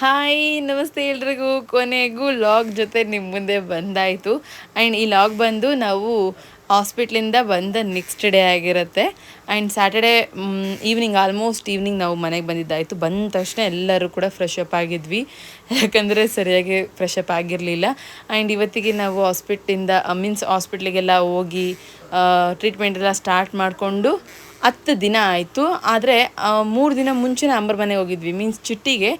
Hi ನಮಸ್ತೆ ಎಲ್ರಿಗೂ. ಕೊನೆಗೂ ಲಾಗ್ ಜೊತೆ ನಿಮ್ಮ ಮುಂದೆ ಬಂದಾಯಿತು. ಆ್ಯಂಡ್ ಈ ಲಾಗ್ ಬಂದು ನಾವು ಹಾಸ್ಪಿಟ್ಲಿಂದ ಬಂದ ನೆಕ್ಸ್ಟ್ ಡೇ ಆಗಿರುತ್ತೆ. And Saturday evening almost evening ನಾವು ಮನೆಗೆ ಬಂದಿದ್ದಾಯಿತು. ಬಂದ ತಕ್ಷಣ ಎಲ್ಲರೂ ಕೂಡ ಫ್ರೆಶ್ ಅಪ್ ಆಗಿದ್ವಿ. ಯಾಕಂದರೆ ಸರಿಯಾಗಿ ಫ್ರೆಶ್ ಅಪ್ ಆಗಿರಲಿಲ್ಲ. ಆ್ಯಂಡ್ ಇವತ್ತಿಗೆ ನಾವು ಹಾಸ್ಪಿಟ್ಲಿಂದ ಮೀನ್ಸ್ ಹಾಸ್ಪಿಟ್ಲಿಗೆಲ್ಲ ಹೋಗಿ ಟ್ರೀಟ್ಮೆಂಟ್ ಎಲ್ಲ ಸ್ಟಾರ್ಟ್ ಮಾಡಿಕೊಂಡು ಹತ್ತು ದಿನ ಆಯಿತು. ಆದರೆ ಮೂರು ದಿನ ಮುಂಚೆನೇ ಅಂಬರ್ ಮನೆಗೆ ಹೋಗಿದ್ವಿ. ಮೀನ್ಸ್ ಚಿಟ್ಟಿಗೆ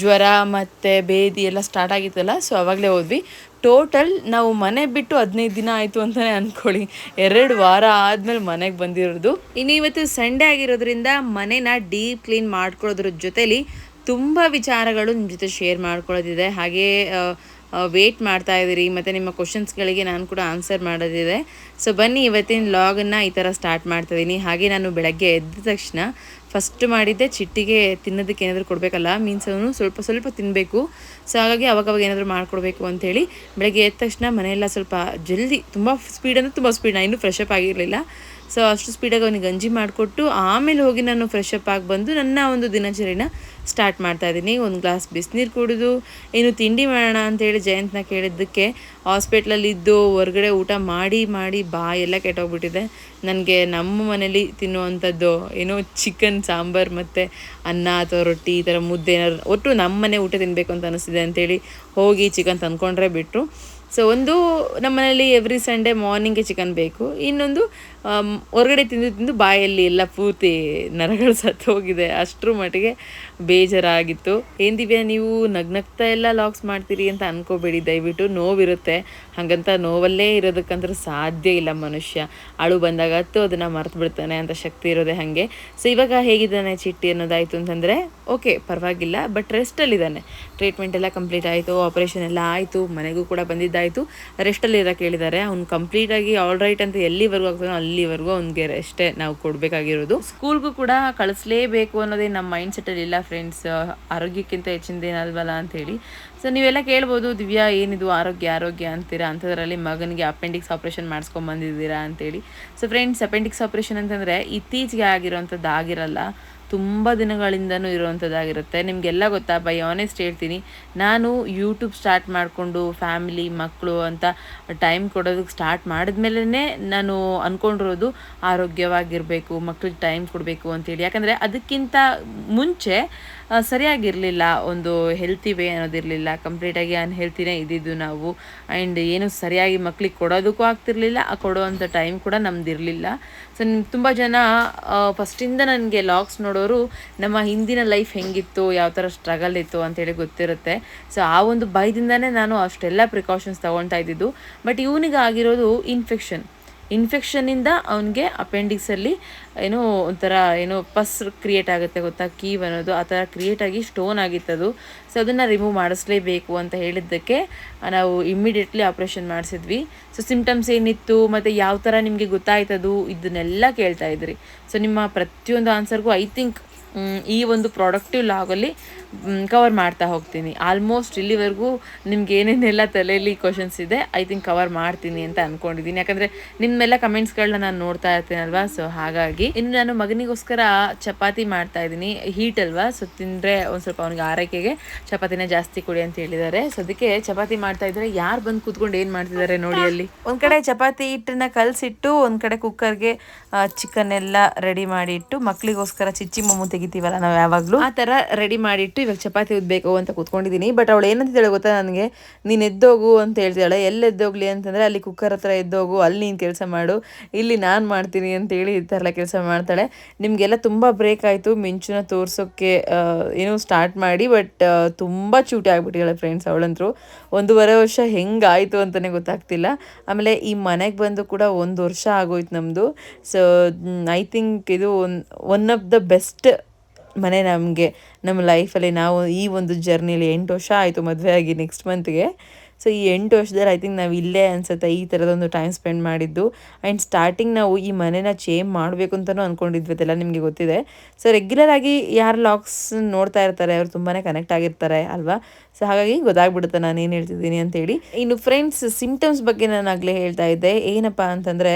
ಜ್ವರ ಮತ್ತು ಬೇದಿ ಎಲ್ಲ ಸ್ಟಾರ್ಟ್ ಆಗಿತ್ತಲ್ಲ ಸೊ ಅವಾಗಲೇ ಹೋದ್ವಿ. ಟೋಟಲ್ ನಾವು ಮನೆ ಬಿಟ್ಟು ಹದಿನೈದು ದಿನ ಆಯಿತು ಅಂತಲೇ ಅಂದ್ಕೊಳ್ಳಿ ಎರಡು ವಾರ ಆದಮೇಲೆ ಮನೆಗೆ ಬಂದಿರೋದು. ಇನ್ನು ಇವತ್ತು ಸಂಡೇ ಆಗಿರೋದ್ರಿಂದ ಮನೆನ ಡೀಪ್ ಕ್ಲೀನ್ ಮಾಡ್ಕೊಳ್ಳೋದ್ರ ಜೊತೇಲಿ ತುಂಬ ವಿಚಾರಗಳು ನಿಮ್ಮ ಜೊತೆ ಶೇರ್ ಮಾಡ್ಕೊಳ್ಳೋದಿದೆ ಹಾಗೇ ವೇಟ್ ಮಾಡ್ತಾ ಇದ್ದೀರಿ. ಮತ್ತು ನಿಮ್ಮ ಕ್ವಶನ್ಸ್ಗಳಿಗೆ ನಾನು ಕೂಡ ಆನ್ಸರ್ ಮಾಡೋದಿದೆ. ಸೊ ಬನ್ನಿ, ಇವತ್ತಿನ ಲಾಗನ್ನು ಈ ಥರ ಸ್ಟಾರ್ಟ್ ಮಾಡ್ತಾ ಇದ್ದೀನಿ ಹಾಗೆ ನಾನು ಬೆಳಗ್ಗೆ ಎದ್ದ ತಕ್ಷಣ ಫಸ್ಟ್ ಮಾಡಿದ್ದೆ ಚಿಟ್ಟಿಗೆ ತಿನ್ನೋದಕ್ಕೆ ಏನಾದರೂ ಕೊಡಬೇಕಲ್ಲ ಮೀನ್ಸ್ ಸ್ವಲ್ಪ ಸ್ವಲ್ಪ ತಿನ್ನಬೇಕು ಸೊ ಹಾಗಾಗಿ ಅವಾಗ ಅವಾಗ ಏನಾದರೂ ಮಾಡಿಕೊಡ್ಬೇಕು ಅಂಥೇಳಿ ಬೆಳಗ್ಗೆ ಎದ್ದ ತಕ್ಷಣ ಮನೆಯೆಲ್ಲ ಸ್ವಲ್ಪ ಜಲ್ದಿ, ತುಂಬ ಸ್ಪೀಡ್ ಅಂದರೆ ತುಂಬ ಸ್ಪೀಡ್ ನಾನು ಇನ್ನೂ ಫ್ರೆಶ್ ಅಪ್ ಆಗಿರಲಿಲ್ಲ. ಸೊ ಅಷ್ಟು ಸ್ಪೀಡಾಗಿ ಅವನಿಗೆ ಗಂಜಿ ಮಾಡಿಕೊಟ್ಟು ಆಮೇಲೆ ಹೋಗಿ ನಾನು ಫ್ರೆಶ್ ಅಪ್ ಆಗಿ ಬಂದು ನನ್ನ ಒಂದು ದಿನಚರಿನ ಸ್ಟಾರ್ಟ್ ಮಾಡ್ತಾ ಇದ್ದೀನಿ. ಒಂದು ಗ್ಲಾಸ್ ಬಿಸಿನೀರು ಕುಡಿದು ಏನು ತಿಂಡಿ ಮಾಡೋಣ ಅಂತೇಳಿ ಜಯಂತ್ನ ಕೇಳಿದ್ದಕ್ಕೆ ಹಾಸ್ಪಿಟ್ಲಲ್ಲಿ ಇದ್ದು ಹೊರಗಡೆ ಊಟ ಮಾಡಿ ಮಾಡಿ ಬಾಯೆಲ್ಲ ಕೆಟ್ಟೋಗ್ಬಿಟ್ಟಿದೆ. ನನಗೆ ನಮ್ಮ ಮನೇಲಿ ತಿನ್ನುವಂಥದ್ದು ಏನೋ ಚಿಕನ್ ಸಾಂಬಾರು ಮತ್ತು ಅನ್ನ ಅಥವಾ ರೊಟ್ಟಿ ಈ ಥರ ಮುದ್ದೆ ಏನಾದ್ರು ಒಟ್ಟು ನಮ್ಮ ಮನೆ ಊಟ ತಿನ್ನಬೇಕು ಅಂತ ಅನಿಸ್ತಿದೆ ಅಂತೇಳಿ ಹೋಗಿ ಚಿಕನ್ ತಂದ್ಕೊಂಡ್ರೆ ಬಿಟ್ಟರು ಸೊ ಒಂದು ನಮ್ಮ ಮನೇಲಿ ಎವ್ರಿ ಸಂಡೇ ಮಾರ್ನಿಂಗ್ಗೆ ಚಿಕನ್ ಬೇಕು. ಇನ್ನೊಂದು ಹೊರಗಡೆ ತಿಂದು ತಿಂದು ಬಾಯಲ್ಲಿ ಎಲ್ಲ ಪೂರ್ತಿ ನರಗಳು ಸತ್ತು ಹೋಗಿದೆ. ಅಷ್ಟರ ಮಟ್ಟಿಗೆ ಬೇಜಾರಾಗಿತ್ತು. ಏನು ದಿವ್ಯಾ, ನೀವು ನಗ್ನಗ್ತಾ ಎಲ್ಲ ಲಾಕ್ಸ್ ಮಾಡ್ತೀರಿ ಅಂತ ಅನ್ಕೋಬೇಡಿ. ದಯವಿಟ್ಟು ನೋವಿರುತ್ತೆ. ಹಾಗಂತ ನೋವಲ್ಲೇ ಇರೋದಕ್ಕಂದ್ರೆ ಸಾಧ್ಯ ಇಲ್ಲ ಮನುಷ್ಯ. ಅಳು ಬಂದಾಗ ಹತ್ತು ಅದನ್ನು ಮರ್ತು ಬಿಡ್ತಾನೆ ಅಂತ ಶಕ್ತಿ ಇರೋದೇ ಹಾಗೆ. ಸೊ ಇವಾಗ ಹೇಗಿದ್ದಾನೆ ಚಿಟ್ಟಿ ಅನ್ನೋದಾಯಿತು ಅಂತಂದರೆ, ಓಕೆ, ಪರವಾಗಿಲ್ಲ, ಬಟ್ ರೆಸ್ಟಲ್ಲಿದ್ದಾನೆ. ಟ್ರೀಟ್ಮೆಂಟ್ ಎಲ್ಲ ಕಂಪ್ಲೀಟ್ ಆಯಿತು ಆಪರೇಷನ್ ಎಲ್ಲ ಆಯಿತು, ಮನೆಗೂ ಕೂಡ ಬಂದಿದ್ದಾಯಿತು. ರೆಸ್ಟಲ್ಲಿ ಇರೋಕ್ಕೆ ಹೇಳಿದ್ದಾರೆ. ಅವ್ನು ಕಂಪ್ಲೀಟಾಗಿ ಆಲ್ ರೈಟ್ ಅಂತ ಎಲ್ಲಿವರೆಗೂ ಆಗ್ತಾನೋ ಅಲ್ಲಿವರೆಗೂ ಅವ್ನಿಗೆ ಅಷ್ಟೇ ನಾವು ಕೊಡಬೇಕಾಗಿರೋದು. ಸ್ಕೂಲ್ಗೂ ಕೂಡ ಕಳಿಸ್ಲೇಬೇಕು ಅನ್ನೋದೇ ನಮ್ಮ ಮೈಂಡ್ ಸೆಟ್ಟಲ್ಲಿ ಇಲ್ಲ ಫ್ರೆಂಡ್ಸ್ ಆರೋಗ್ಯಕ್ಕಿಂತ ಹೆಚ್ಚಿನದೇನಲ್ವಲ್ಲ ಅಂತೇಳಿ. ಸೊ ನೀವೆಲ್ಲ ಕೇಳ್ಬೋದು, ದಿವ್ಯಾ, ಏನಿದು ಆರೋಗ್ಯ ಆರೋಗ್ಯ ಅಂತೀರಾ? ಅಂಥದ್ರಲ್ಲಿ ಮಗನಿಗೆ ಅಪೆಂಡಿಕ್ಸ್ ಆಪ್ರೇಷನ್ ಬಂದಿದ್ದೀರಾ ಅಂತೇಳಿ. ಸೊ ಫ್ರೆಂಡ್ಸ್ ಅಪೆಂಡಿಕ್ಸ್ ಆಪ್ರೇಷನ್ ಅಂತಂದರೆ ಇತ್ತೀಚೆಗೆ ಆಗಿರೋವಂಥದ್ದು ಆಗಿರಲ್ಲ ತುಂಬ ದಿನಗಳಿಂದನೂ ಇರುವಂಥದ್ದಾಗಿರುತ್ತೆ ನಿಮಗೆಲ್ಲ ಗೊತ್ತಾ, ಬೈ ಆನೆಸ್ಟ್ ಹೇಳ್ತೀನಿ, ನಾನು ಯೂಟ್ಯೂಬ್ ಸ್ಟಾರ್ಟ್ ಮಾಡಿಕೊಂಡು ಫ್ಯಾಮಿಲಿ ಮಕ್ಕಳು ಅಂತ ಟೈಮ್ ಕೊಡೋದಕ್ಕೆ ಸ್ಟಾರ್ಟ್ ಮಾಡಿದ್ಮೇಲೆ ನಾನು ಅಂದ್ಕೊಂಡಿರೋದು ಆರೋಗ್ಯವಾಗಿರಬೇಕು, ಮಕ್ಳಿಗೆ ಟೈಮ್ ಕೊಡಬೇಕು ಅಂತೇಳಿ. ಯಾಕಂದರೆ ಅದಕ್ಕಿಂತ ಮುಂಚೆ ಸರಿಯಾಗಿರಲಿಲ್ಲ, ಒಂದು ಹೆಲ್ತಿ ವೇ ಅನ್ನೋದಿರಲಿಲ್ಲ ಕಂಪ್ಲೀಟಾಗಿ ಅನ್ಹೆಲ್ತಿನೇ ಇದ್ದಿದ್ದು ನಾವು. ಆ್ಯಂಡ್ ಏನು ಸರಿಯಾಗಿ ಮಕ್ಳಿಗೆ ಕೊಡೋದಕ್ಕೂ ಆಗ್ತಿರ್ಲಿಲ್ಲ ಆ ಕೊಡೋವಂಥ ಟೈಮ್ ಕೂಡ ನಮ್ದಿರಲಿಲ್ಲ. ಸೊ ತುಂಬ ಜನ ಫಸ್ಟಿಂದ ನನಗೆ ಲಾಗ್ಸ್ ನೋಡೋರು, ನಮ್ಮ ಹಿಂದಿನ ಲೈಫ್ ಹೆಂಗಿತ್ತು, ಯಾವ ಥರ ಸ್ಟ್ರಗಲ್ ಇತ್ತು ಅಂತೇಳಿ ಗೊತ್ತಿರುತ್ತೆ. ಸೊ ಆ ಒಂದು ಭಯದಿಂದನೇ ನಾನು ಅಷ್ಟೆಲ್ಲ ಪ್ರಿಕಾಷನ್ಸ್ ತೊಗೊಳ್ತಾ ಇದ್ದಿದ್ದು. ಬಟ್ ಇವನಿಗೆ ಆಗಿರೋದು ಇನ್ಫೆಕ್ಷನ್ ಇನ್ಫೆಕ್ಷನಿಂದ ಅವನಿಗೆ ಅಪೆಂಡಿಕ್ಸಲ್ಲಿ ಏನೋ ಒಂಥರ ಏನೋ ಪಸ್ ಕ್ರಿಯೇಟ್ ಆಗುತ್ತೆ ಗೊತ್ತಾ? ಕೀವ್ ಅನ್ನೋದು. ಆ ಥರ ಕ್ರಿಯೇಟ್ ಆಗಿ ಸ್ಟೋನ್ ಆಗಿತ್ತದು. ಸೊ ಅದನ್ನು ರಿಮೂವ್ ಮಾಡಿಸ್ಲೇಬೇಕು ಅಂತ ಹೇಳಿದ್ದಕ್ಕೆ ನಾವು ಇಮ್ಮಿಡಿಯೇಟ್ಲಿ ಆಪ್ರೇಷನ್ ಮಾಡಿಸಿದ್ವಿ. ಸೊ ಸಿಮ್ಟಮ್ಸ್ ಏನಿತ್ತು? ಮತ್ತು ಯಾವ ಥರ ನಿಮಗೆ ಗೊತ್ತಾಯ್ತದು? ಇದನ್ನೆಲ್ಲ ಕೇಳ್ತಾ ಇದ್ರಿ. ಸೊ ನಿಮ್ಮ ಪ್ರತಿಯೊಂದು ಆನ್ಸರ್ಗೂ ಐ ಥಿಂಕ್ ಈ ಒಂದು ಪ್ರಾಡಕ್ಟಿವ್ ಲಾಗಲ್ಲಿ ಕವರ್ ಮಾಡ್ತಾ ಹೋಗ್ತೀನಿ. ಆಲ್ಮೋಸ್ಟ್ ಇಲ್ಲಿವರೆಗೂ ನಿಮ್ಗೆ ಏನೇನೆಲ್ಲ ತಲೆಯಲ್ಲಿ ಕ್ವಶನ್ಸ್ ಇದೆ ಐ ಥಿಂಕ್ ಕವರ್ ಮಾಡ್ತೀನಿ ಅಂತ ಅಂದ್ಕೊಂಡಿದ್ದೀನಿ ಯಾಕಂದರೆ ನಿಮ್ಮೆಲ್ಲ ಕಮೆಂಟ್ಸ್ಗಳನ್ನ ನಾನು ನೋಡ್ತಾ ಇರ್ತೀನಲ್ವಾ? ಸೊ ಹಾಗಾಗಿ ಇನ್ನು ನಾನು ಮಗನಿಗೋಸ್ಕರ ಚಪಾತಿ ಮಾಡ್ತಾ ಇದ್ದೀನಿ. ಹೀಟ್ ಅಲ್ವಾ? ಸೊ ತಿಂದರೆ ಒಂದು ಸ್ವಲ್ಪ ಅವ್ನಿಗೆ ಆರೈಕೆಗೆ ಚಪಾತಿನೇ ಜಾಸ್ತಿ ಕೊಡಿ ಅಂತ ಹೇಳಿದ್ದಾರೆ. ಸೊ ಅದಕ್ಕೆ ಚಪಾತಿ ಮಾಡ್ತಾ ಇದ್ದಾರೆ ಯಾರು ಬಂದು ಕೂತ್ಕೊಂಡು ಏನು ಮಾಡ್ತಿದ್ದಾರೆ ನೋಡಿ ಅಲ್ಲಿ. ಒಂದು ಕಡೆ ಚಪಾತಿ ಹಿಟ್ಟನ್ನ ಕಲಸಿಟ್ಟು, ಒಂದು ಕಡೆ ಕುಕ್ಕರ್ಗೆ ಚಿಕನ್ ಎಲ್ಲ ರೆಡಿ ಮಾಡಿಟ್ಟು ಮಕ್ಕಳಿಗೋಸ್ಕರ ಚಿಚ್ಚಿ ಮೊಮ್ಮು ತೆಗಿತೀವಲ್ಲ ನಾವು ಯಾವಾಗಲೂ? ಆ ಥರ ರೆಡಿ ಮಾಡಿಟ್ಟು ಇವಾಗ ಚಪಾತಿ ಉದ್ಬೇಕು ಅಂತ ಕೂತ್ಕೊಂಡಿದ್ದೀನಿ. ಬಟ್ ಅವಳು ಏನಂತಿದ್ದಾಳೆ ಗೊತ್ತಾ ನನಗೆ? ನೀನು ಎದ್ದೋಗು ಅಂತ ಹೇಳ್ತಿದ್ದಾಳೆ. ಎಲ್ಲಿ ಎದ್ದೋಗ್ಲಿ ಅಂತಂದರೆ ಅಲ್ಲಿ ಕುಕ್ಕರ್ ಹತ್ರ ಎದ್ದೋಗು, ಅಲ್ಲಿ ನೀನು ಕೆಲಸ ಮಾಡು, ಇಲ್ಲಿ ನಾನು ಮಾಡ್ತೀನಿ ಅಂತೇಳಿ ಈ ಥರ ಕೆಲಸ ಮಾಡ್ತಾಳೆ. ನಿಮಗೆಲ್ಲ ತುಂಬ ಬ್ರೇಕ್ ಆಯಿತು. ಮಿಂಚುನ ತೋರಿಸೋಕ್ಕೆ ಏನು ಸ್ಟಾರ್ಟ್ ಮಾಡಿ ಬಟ್ ತುಂಬ ಚೂಟಿ ಆಗಿಬಿಟ್ಟಿದ್ದಾಳೆ ಫ್ರೆಂಡ್ಸ್ ಅವಳಂತರೂ. ಒಂದೂವರೆ ವರ್ಷ ಹೆಂಗಾಯಿತು ಅಂತಲೇ ಗೊತ್ತಾಗ್ತಿಲ್ಲ. ಆಮೇಲೆ ಈ ಮನೆಗೆ ಬಂದು ಕೂಡ ಒಂದು ವರ್ಷ ಆಗೋಯ್ತು ನಮ್ಮದು ಸೊ ಐ ಥಿಂಕ್ ಇದು one one of the best ಮನೆ ನಮಗೆ, ನಮ್ಮ ಲೈಫಲ್ಲಿ ನಾವು ಈ ಒಂದು ಜರ್ನಿಲಿ ಎಂಟು ವರ್ಷ ಆಯಿತು ಮದುವೆ ಆಗಿ ನೆಕ್ಸ್ಟ್ ಮಂತ್ಗೆ ಸೊ ಈ ಎಂಟು ವರ್ಷದಲ್ಲಿ ಐ ಥಿಂಕ್ ನಾವು ಇಲ್ಲೇ ಅನ್ಸುತ್ತೆ ಈ ಥರದೊಂದು ಟೈಮ್ ಸ್ಪೆಂಡ್ ಮಾಡಿದ್ದು. ಆ್ಯಂಡ್ ಸ್ಟಾರ್ಟಿಂಗ್ ನಾವು ಈ ಮನೇನ ಚೇಂಜ್ ಮಾಡಬೇಕು ಅಂತಲೂ ಅಂದ್ಕೊಂಡಿದ್ವಿ ಅದೆಲ್ಲ ನಿಮಗೆ ಗೊತ್ತಿದೆ. ಸೊ ರೆಗ್ಯುಲರ್ ಆಗಿ ಯಾರು ಲಾಗ್ಸ್ ನೋಡ್ತಾ ಇರ್ತಾರೆ, ಅವ್ರು ತುಂಬಾ ಕನೆಕ್ಟ್ ಆಗಿರ್ತಾರೆ ಅಲ್ವಾ? ಸೊ ಹಾಗಾಗಿ ಗೊತ್ತಾಗ್ಬಿಡುತ್ತೆ ನಾನು ಏನು ಹೇಳ್ತಿದ್ದೀನಿ ಅಂತೇಳಿ. ಇನ್ನು ಫ್ರೆಂಡ್ಸ್ ಸಿಮ್ಟಮ್ಸ್ ಬಗ್ಗೆ ನಾನು ಆಗಲೇ ಹೇಳ್ತಾ ಇದ್ದೆ. ಏನಪ್ಪ ಅಂತಂದರೆ,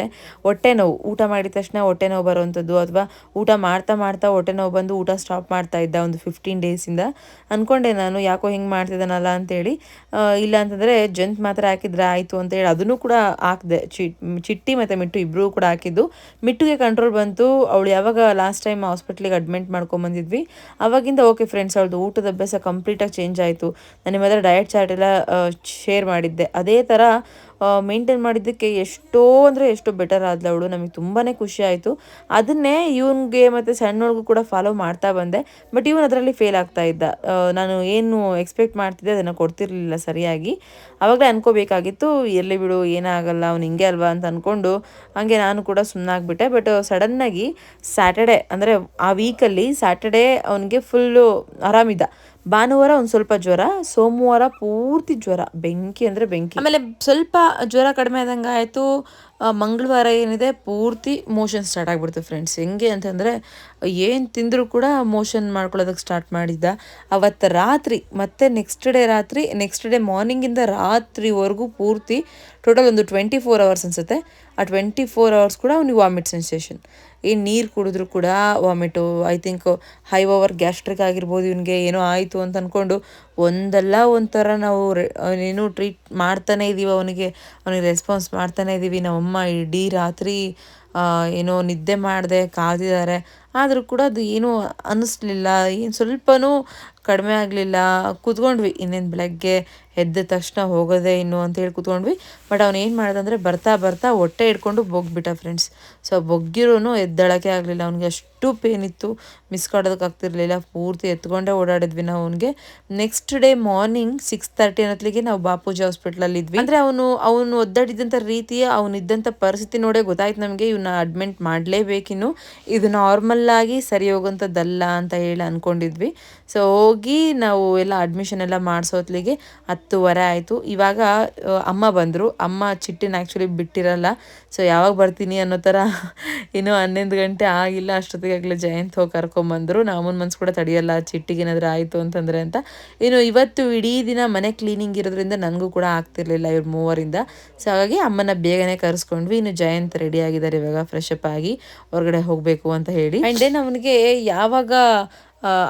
ಹೊಟ್ಟೆ ನೋವು. ಊಟ ಮಾಡಿದ ತಕ್ಷಣ ಹೊಟ್ಟೆ ನೋವು ಬರುವಂಥದ್ದು ಅಥವಾ ಊಟ ಮಾಡ್ತಾ ಮಾಡ್ತಾ ಹೊಟ್ಟೆ ನೋವು ಬಂದು ಊಟ ಸ್ಟಾಪ್ ಮಾಡ್ತಾ ಇದ್ದ ಒಂದು ಫಿಫ್ಟೀನ್ ಡೇಸಿಂದ ಅಂದ್ಕೊಂಡೆ ನಾನು, ಯಾಕೋ ಹಿಂಗೆ ಮಾಡ್ತಿದ್ದಾನಲ್ಲ ಅಂತೇಳಿ. ಹೇಳಿ ಇಲ್ಲ ಅಂತಂದರೆ ಜಂತ್ ಮಾತ್ರ ಹಾಕಿದ್ರೆ ಆಯಿತು ಅಂತೇಳಿ ಅದನ್ನು ಕೂಡ ಹಾಕಿದೆ. ಚಿಟ್ಟಿ ಮತ್ತು ಮಿಟ್ಟು ಇಬ್ಬರೂ ಕೂಡ ಹಾಕಿದ್ದು. ಮಿಟ್ಟುಗೆ ಕಂಟ್ರೋಲ್ ಬಂತು. ಅವಳು ಯಾವಾಗ ಲಾಸ್ಟ್ ಟೈಮ್ ಹಾಸ್ಪಿಟ್ಲಿಗೆ ಅಡ್ಮಿಟ್ ಮಾಡ್ಕೊಂಬಂದಿದ್ವಿ ಅವಾಗಿಂದ ಓಕೆ ಫ್ರೆಂಡ್ಸ್ ಅವಳದು ಊಟದ ಅಭ್ಯಾಸ ಕಂಪ್ಲೀಟಾಗಿ ಚೇಂಜ್ ಆಯಿತು. ನಾನು ನಿಮ್ಮ ಡಯಟ್ ಚಾರ್ಟ್ ಎಲ್ಲ ಶೇರ್ ಮಾಡಿದ್ದೆ. ಅದೇ ಥರ ಮೇಂಟೈನ್ ಮಾಡಿದ್ದಕ್ಕೆ ಎಷ್ಟೋ ಅಂದರೆ ಎಷ್ಟೋ ಬೆಟರ್ ಆದ್ಲು ಅವಳು ನಮಗೆ ತುಂಬಾ ಖುಷಿ ಆಯಿತು. ಅದನ್ನೇ ಇವನಿಗೆ ಮತ್ತು ಸಣ್ಣವ್ರಿಗೂ ಕೂಡ ಫಾಲೋ ಮಾಡ್ತಾ ಬಂದೆ. ಬಟ್ ಇವನು ಅದರಲ್ಲಿ ಫೇಲ್ ಆಗ್ತಾ ಇದ್ದ. ನಾನು ಏನು ಎಕ್ಸ್ಪೆಕ್ಟ್ ಮಾಡ್ತಿದ್ದೆ ಅದನ್ನು ಕೊಡ್ತಿರಲಿಲ್ಲ ಸರಿಯಾಗಿ. ಆವಾಗಲೇ ಅನ್ಕೋಬೇಕಾಗಿತ್ತು ಎಲ್ಲಿ ಬಿಡು, ಏನಾಗಲ್ಲ, ಅವ್ನು ಹಿಂಗೆ ಅಲ್ವಾ? ಅಂತ ಅಂದ್ಕೊಂಡು ಹಂಗೆ ನಾನು ಕೂಡ ಸುಮ್ಮನಾಗ್ಬಿಟ್ಟೆ ಬಟ್ ಸಡನ್ನಾಗಿ ಸ್ಯಾಟರ್ಡೆ ಅಂದರೆ ಆ ವೀಕಲ್ಲಿ ಸ್ಯಾಟರ್ಡೆ ಅವನಿಗೆ ಫುಲ್ಲು ಆರಾಮಿದ್ದ. ಭಾನುವಾರ ಒಂದು ಸ್ವಲ್ಪ ಜ್ವರ, ಸೋಮವಾರ ಪೂರ್ತಿ ಜ್ವರ, ಬೆಂಕಿ ಅಂದರೆ ಬೆಂಕಿ. ಆಮೇಲೆ ಸ್ವಲ್ಪ ಜ್ವರ ಕಡಿಮೆ ಆದಂಗೆ ಆಯಿತು ಮಂಗಳವಾರ ಏನಿದೆ, ಪೂರ್ತಿ ಮೋಷನ್ ಸ್ಟಾರ್ಟ್ ಆಗಿಬಿಡ್ತು ಫ್ರೆಂಡ್ಸ್ ಹೆಂಗೆ ಅಂತಂದರೆ, ಏನು ತಿಂದರೂ ಕೂಡ ಮೋಷನ್ ಮಾಡ್ಕೊಳ್ಳೋದಕ್ಕೆ ಸ್ಟಾರ್ಟ್ ಮಾಡಿದ್ದ. ಅವತ್ತು ರಾತ್ರಿ, ಮತ್ತೆ ನೆಕ್ಸ್ಟ್ ಡೇ ರಾತ್ರಿ ನೆಕ್ಸ್ಟ್ ಡೇ ಮಾರ್ನಿಂಗಿಂದ ರಾತ್ರಿವರೆಗೂ ಪೂರ್ತಿ ಟೋಟಲ್ ಒಂದು ಟ್ವೆಂಟಿ ಫೋರ್ ಅವರ್ಸ್ ಅನಿಸುತ್ತೆ. ಆ ಟ್ವೆಂಟಿ ಫೋರ್ ಅವರ್ಸ್ ಕೂಡ ಅವ್ನಿಗೆ ವಾಮಿಟ್ ಸೆನ್ಸೇಷನ್ ಏನು ನೀರು ಕುಡಿದ್ರು ಕೂಡ vomit I think high over gastric ಆಗಿರ್ಬೋದು, ಇವನಿಗೆ ಏನೋ ಆಯಿತು ಅಂತ ಅಂದ್ಕೊಂಡು ಒಂದಲ್ಲ ಒಂಥರ ನಾವು ಅವನೇನು ಟ್ರೀಟ್ ಮಾಡ್ತಾನೆ ಇದ್ದೀವಿ ಅವನಿಗೆ. ಅವನಿಗೆ ರೆಸ್ಪಾನ್ಸ್ ಮಾಡ್ತಾನೆ ಇದ್ದೀವಿ ನಮ್ಮಮ್ಮ ಇಡೀ ರಾತ್ರಿ ಏನೋ ನಿದ್ದೆ ಮಾಡಿದೆ, ಕಾದಿದ್ದಾರೆ. ಆದರೂ ಕೂಡ ಅದು ಏನೂ ಅನ್ನಿಸ್ಲಿಲ್ಲ. ಏನು ಸ್ವಲ್ಪನೂ ಕಡಿಮೆ ಆಗಲಿಲ್ಲ. ಕೂತ್ಕೊಂಡ್ವಿ. ಇನ್ನೇನು ಬೆಳಗ್ಗೆ ಎದ್ದ ತಕ್ಷಣ ಹೋಗೋದೇ ಇನ್ನು ಅಂತೇಳಿ ಕೂತ್ಕೊಂಡ್ವಿ. ಬಟ್ ಅವ್ನು ಏನು ಮಾಡ್ದಂದ್ರೆ ಬರ್ತಾ ಬರ್ತಾ ಹೊಟ್ಟೆ ಹಿಡ್ಕೊಂಡು ಬೊಗ್ಬಿಟ್ಟ ಫ್ರೆಂಡ್ಸ್. ಸೊ ಬೊಗ್ಗಿರೋನು ಎದ್ದಳಕ್ಕೆ ಆಗಲಿಲ್ಲ. ಅವ್ನಿಗೆ ಅಷ್ಟು ಪೇನ್ ಇತ್ತು. ಮಿಸ್ ಆಗ್ತಿರ್ಲಿಲ್ಲ. ಪೂರ್ತಿ ಎತ್ಕೊಂಡೇ ಓಡಾಡಿದ್ವಿ ನಾವು ಅವ್ನಿಗೆ. Next day morning six thirty ಅನ್ನೋತ್ಲಿಗೆ ನಾವು ಬಾಪೂಜಿ ಹಾಸ್ಪಿಟ್ಲಲ್ಲಿ ಇದ್ವಿ ಅಂದರೆ ಅವನು ಅವನು ಒದ್ದಾಡಿದಂಥ ರೀತಿಯ, ಅವನಿದ್ದಂಥ ಪರಿಸ್ಥಿತಿ ನೋಡೇ ಗೊತ್ತಾಯ್ತು ನಮಗೆ. ಇವನ್ನ ಅಡ್ಮಿಟ್ ಮಾಡಲೇಬೇಕಿನ್ನು. ಇದು ನಾರ್ಮಲ್ ಆಗಿ ಸರಿ ಹೋಗೋಂಥದ್ದಲ್ಲ ಅಂತ ಹೇಳಿ ಅಂದ್ಕೊಂಡಿದ್ವಿ ಸೊ ಹೋಗಿ ನಾವು ಎಲ್ಲ ಅಡ್ಮಿಷನ್ ಎಲ್ಲ ಮಾಡಿಸೋತ್ಲಿಗೆ ಹತ್ತುವರೆ ಆಯಿತು. ಇವಾಗ ಅಮ್ಮ ಬಂದರು. ಅಮ್ಮ ಚಿಟ್ಟಿನ ಆ್ಯಕ್ಚುಲಿ ಬಿಟ್ಟಿರಲ್ಲ. ಸೊ ಯಾವಾಗ ಬರ್ತೀನಿ ಅನ್ನೋ ಥರ ಇನ್ನೂ ಹನ್ನೊಂದು ಗಂಟೆ ಆಗಿಲ್ಲ. ಅಷ್ಟೊತ್ತಿಗಾಗಲೇ ಜಯಂತ್ ಹೋಗಿ ಕರ್ಕೊಂಬಂದರು ನಾಮನ್ ಮನ್ಸು ಕೂಡ ತಡೆಯಲ್ಲ, ಚಿಟ್ಟಿಗೆ ಏನಾದರೂ ಆಯಿತು ಅಂತಂದರೆ ಅಂತ. ಇನ್ನು ಇವತ್ತು ಇಡೀ ದಿನ ಮನೆ ಕ್ಲೀನಿಂಗ್ ಇರೋದ್ರಿಂದ ನನಗೂ ಕೂಡ ಆಗ್ತಿರ್ಲಿಲ್ಲ ಇವ್ರು ಮೂವರಿಂದ. ಸೊ ಹಾಗಾಗಿ ಅಮ್ಮನ ಬೇಗನೆ ಕರೆಸ್ಕೊಂಡ್ವಿ. ಇನ್ನು ಜಯಂತ್ ರೆಡಿ ಆಗಿದ್ದಾರೆ ಇವಾಗ ಫ್ರೆಶ್ ಅಪ್ ಆಗಿ ಹೊರಗಡೆ ಹೋಗಬೇಕು ಅಂತ ಹೇಳಿ. ಆ್ಯಂಡ್ ದೆನ್ ಅವನಿಗೆ ಯಾವಾಗ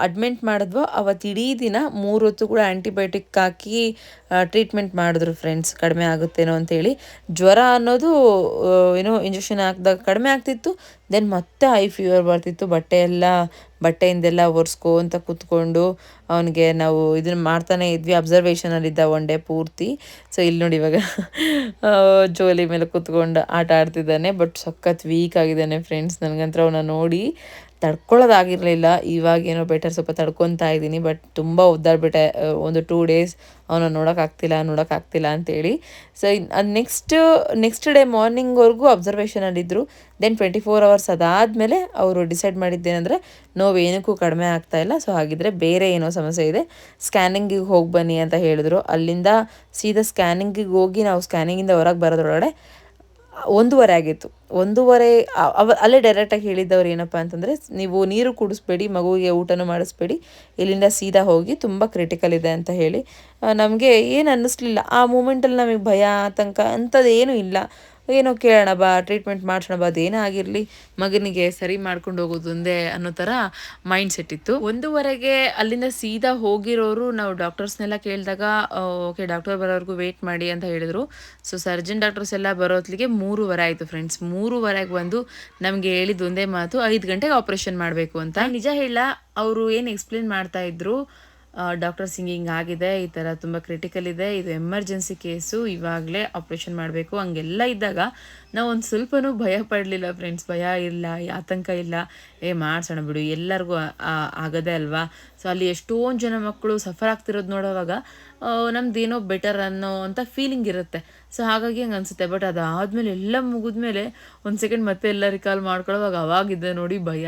ಅಡ್ಮಿಂಟ್ ಮಾಡಿದ್ವೋ ಅವತ್ತು ಇಡೀ ದಿನ ಮೂರು ಹೊತ್ತು ಕೂಡ ಆ್ಯಂಟಿಬಯೋಟಿಕ್ ಹಾಕಿ ಟ್ರೀಟ್ಮೆಂಟ್ ಮಾಡಿದ್ರು ಫ್ರೆಂಡ್ಸ್ ಕಡಿಮೆ ಆಗುತ್ತೇನೋ ಅಂತೇಳಿ. ಜ್ವರ ಅನ್ನೋದು ಏನೋ ಇಂಜೆಕ್ಷನ್ ಹಾಕಿದಾಗ ಕಡಿಮೆ ಆಗ್ತಿತ್ತು. ದೆನ್ ಮತ್ತೆ ಹೈ ಫೀವರ್ ಬರ್ತಿತ್ತು. ಬಟ್ಟೆ ಎಲ್ಲ, ಬಟ್ಟೆಯಿಂದೆಲ್ಲ ಒರೆಸ್ಕೊಂತ ಕೂತ್ಕೊಂಡು ಅವನಿಗೆ ನಾವು ಇದನ್ನ ಮಾಡ್ತಾನೆ ಇದ್ವಿ. ಅಬ್ಸರ್ವೇಷನಲ್ಲಿದ್ದ ಒನ್ ಡೇ ಪೂರ್ತಿ. ಸೊ ಇಲ್ಲಿ ನೋಡಿ ಇವಾಗ ಜೋಲಿ ಮೇಲೆ ಕೂತ್ಕೊಂಡು ಆಟ ಆಡ್ತಿದ್ದಾನೆ. ಬಟ್ ಸಖತ್ ವೀಕ್ ಆಗಿದ್ದಾನೆ ಫ್ರೆಂಡ್ಸ್ ನನಗಂತ್ರ ಅವನ್ನ ನೋಡಿ ತಡ್ಕೊಳ್ಳೋದಾಗಿರಲಿಲ್ಲ. ಇವಾಗ ಏನೋ ಬೆಟರ್ ಸ್ವಲ್ಪ ತಡ್ಕೊತಾ ಇದ್ದೀನಿ ಬಟ್ ತುಂಬ ಒದ್ದಾಡ್ಬಿಟ್ಟೆ. ಒಂದು ಟೂ ಡೇಸ್ ಅವನ ನೋಡೋಕ್ಕಾಗ್ತಿಲ್ಲ ನೋಡೋಕ್ಕಾಗ್ತಿಲ್ಲ ಅಂತೇಳಿ. ಸೊ ಅದು ನೆಕ್ಸ್ಟ್ ನೆಕ್ಸ್ಟ್ ಡೇ ಮಾರ್ನಿಂಗ್ವರೆಗೂ ಅಬ್ಸರ್ವೇಷನಲ್ಲಿದ್ದರು ದೆನ್ ಟ್ವೆಂಟಿ ಫೋರ್ ಅವರ್ಸ್ ಅದಾದಮೇಲೆ ಅವರು ಡಿಸೈಡ್ ಮಾಡಿದ್ದೇನೆಂದರೆ, ನೋವು ಏನಕ್ಕೂ ಕಡಿಮೆ ಆಗ್ತಾ ಇಲ್ಲ ಸೊ ಹಾಗಿದ್ರೆ ಬೇರೆ ಏನೋ ಸಮಸ್ಯೆ ಇದೆ. ಸ್ಕ್ಯಾನಿಂಗಿಗೆ ಹೋಗಿ ಬನ್ನಿ ಅಂತ ಹೇಳಿದ್ರು. ಅಲ್ಲಿಂದ ಸೀದಾ ಸ್ಕ್ಯಾನಿಂಗಿಗೆ ಹೋಗಿ ನಾವು ಸ್ಕ್ಯಾನಿಂಗಿಂದ ಹೊರಗೆ ಬರೋದ್ರೊಳಗಡೆ ಒಂದೂವರೆ ಆಗಿತ್ತು. ಒಂದೂವರೆ, ಅವ, ಅಲ್ಲೇ ಡೈರೆಕ್ಟಾಗಿ ಹೇಳಿದ್ದವ್ರು ಏನಪ್ಪ ಅಂತಂದರೆ, ನೀವು ನೀರು ಕುಡಿಸ್ಬೇಡಿ, ಮಗುವಿಗೆ ಊಟನೂ ಮಾಡಿಸ್ಬೇಡಿ, ಇಲ್ಲಿಂದ ಸೀದಾ ಹೋಗಿ ತುಂಬ ಕ್ರಿಟಿಕಲ್ ಇದೆ ಅಂತ ಹೇಳಿ ನಮಗೆ ಏನು ಅನ್ನಿಸ್ಲಿಲ್ಲ. ಆ ಮೂಮೆಂಟಲ್ಲಿ ನಮಗೆ ಭಯ, ಆತಂಕ ಅಂಥದ್ದೇನೂ ಇಲ್ಲ. ಏನೋ ಕೇಳೋಣ ಬಾ ಟ್ರೀಟ್ಮೆಂಟ್ ಮಾಡಿಸೋಣ ಬಾ, ಅದೇನೇ ಆಗಿರಲಿ. ಮಗನಿಗೆ ಸರಿ ಮಾಡ್ಕೊಂಡು ಹೋಗೋದು ಒಂದೇ ಅನ್ನೋ ಥರ ಮೈಂಡ್ ಸೆಟ್ ಇತ್ತು. ಒಂದೂವರೆಗೆ ಅಲ್ಲಿಂದ ಸೀದಾ ಹೋಗಿರೋರು ನಾವು ಡಾಕ್ಟರ್ಸ್ನೆಲ್ಲ ಕೇಳಿದಾಗ ಓಕೆ ಡಾಕ್ಟರ್ ಬರೋವರೆಗೂ ವೆಯ್ಟ್ ಮಾಡಿ ಅಂತ ಹೇಳಿದರು. ಸೊ ಸರ್ಜನ್ ಡಾಕ್ಟರ್ಸ್ ಎಲ್ಲ ಬರೋತ್ಲಿಗೆ ಮೂರುವರೆ ಆಯಿತು ಫ್ರೆಂಡ್ಸ್ ಮೂರುವರೆಗೆ ಬಂದು ನಮಗೆ ಹೇಳಿದ್ದು ಒಂದೇ ಮಾತು, ಐದು ಗಂಟೆಗೆ ಆಪ್ರೇಷನ್ ಮಾಡಬೇಕು ಅಂತ. ನಿಜ ಹೇಳ, ಅವರು ಏನು ಎಕ್ಸ್ಪ್ಲೇನ್ ಮಾಡ್ತಾ ಇದ್ರು ಡಾಕ್ಟರ್ ಸಿಂಗಿಂಗ್ ಆಗಿದೆ, ಈ ಥರ ತುಂಬ ಕ್ರಿಟಿಕಲ್ ಇದೆ, ಇದು ಎಮರ್ಜೆನ್ಸಿ ಕೇಸು ಇವಾಗಲೇ ಆಪ್ರೇಷನ್ ಮಾಡಬೇಕು. ಹಂಗೆಲ್ಲ ಇದ್ದಾಗ ನಾವು ಒಂದು ಸ್ವಲ್ಪನೂ ಭಯ ಪಡಲಿಲ್ಲ ಫ್ರೆಂಡ್ಸ್ ಭಯ ಇಲ್ಲ, ಆತಂಕ ಇಲ್ಲ. ಏ, ಮಾಡ್ಸೋಣ ಬಿಡು, ಎಲ್ಲರಿಗೂ ಆಗದೇ ಅಲ್ವಾ? ಸೊ ಅಲ್ಲಿ ಎಷ್ಟೊಂದು ಜನ ಮಕ್ಕಳು ಸಫರ್ ಆಗ್ತಿರೋದು ನೋಡೋವಾಗ ನಮ್ದೇನೋ ಬೆಟರ್ ಅನ್ನೋ ಅಂತ ಫೀಲಿಂಗ್ ಇರುತ್ತೆ. ಸೊ ಹಾಗಾಗಿ ಹಂಗೆ ಅನಿಸುತ್ತೆ. ಬಟ್ ಅದಾದಮೇಲೆ ಎಲ್ಲ ಮುಗಿದ್ಮೇಲೆ ಒಂದು ಸೆಕೆಂಡ್ ಮತ್ತೆ ಎಲ್ಲ ರಿಕಾಲ್ ಮಾಡ್ಕೊಳ್ಳೋವಾಗ ಅವಾಗಿದ್ದ ನೋಡಿ ಭಯ,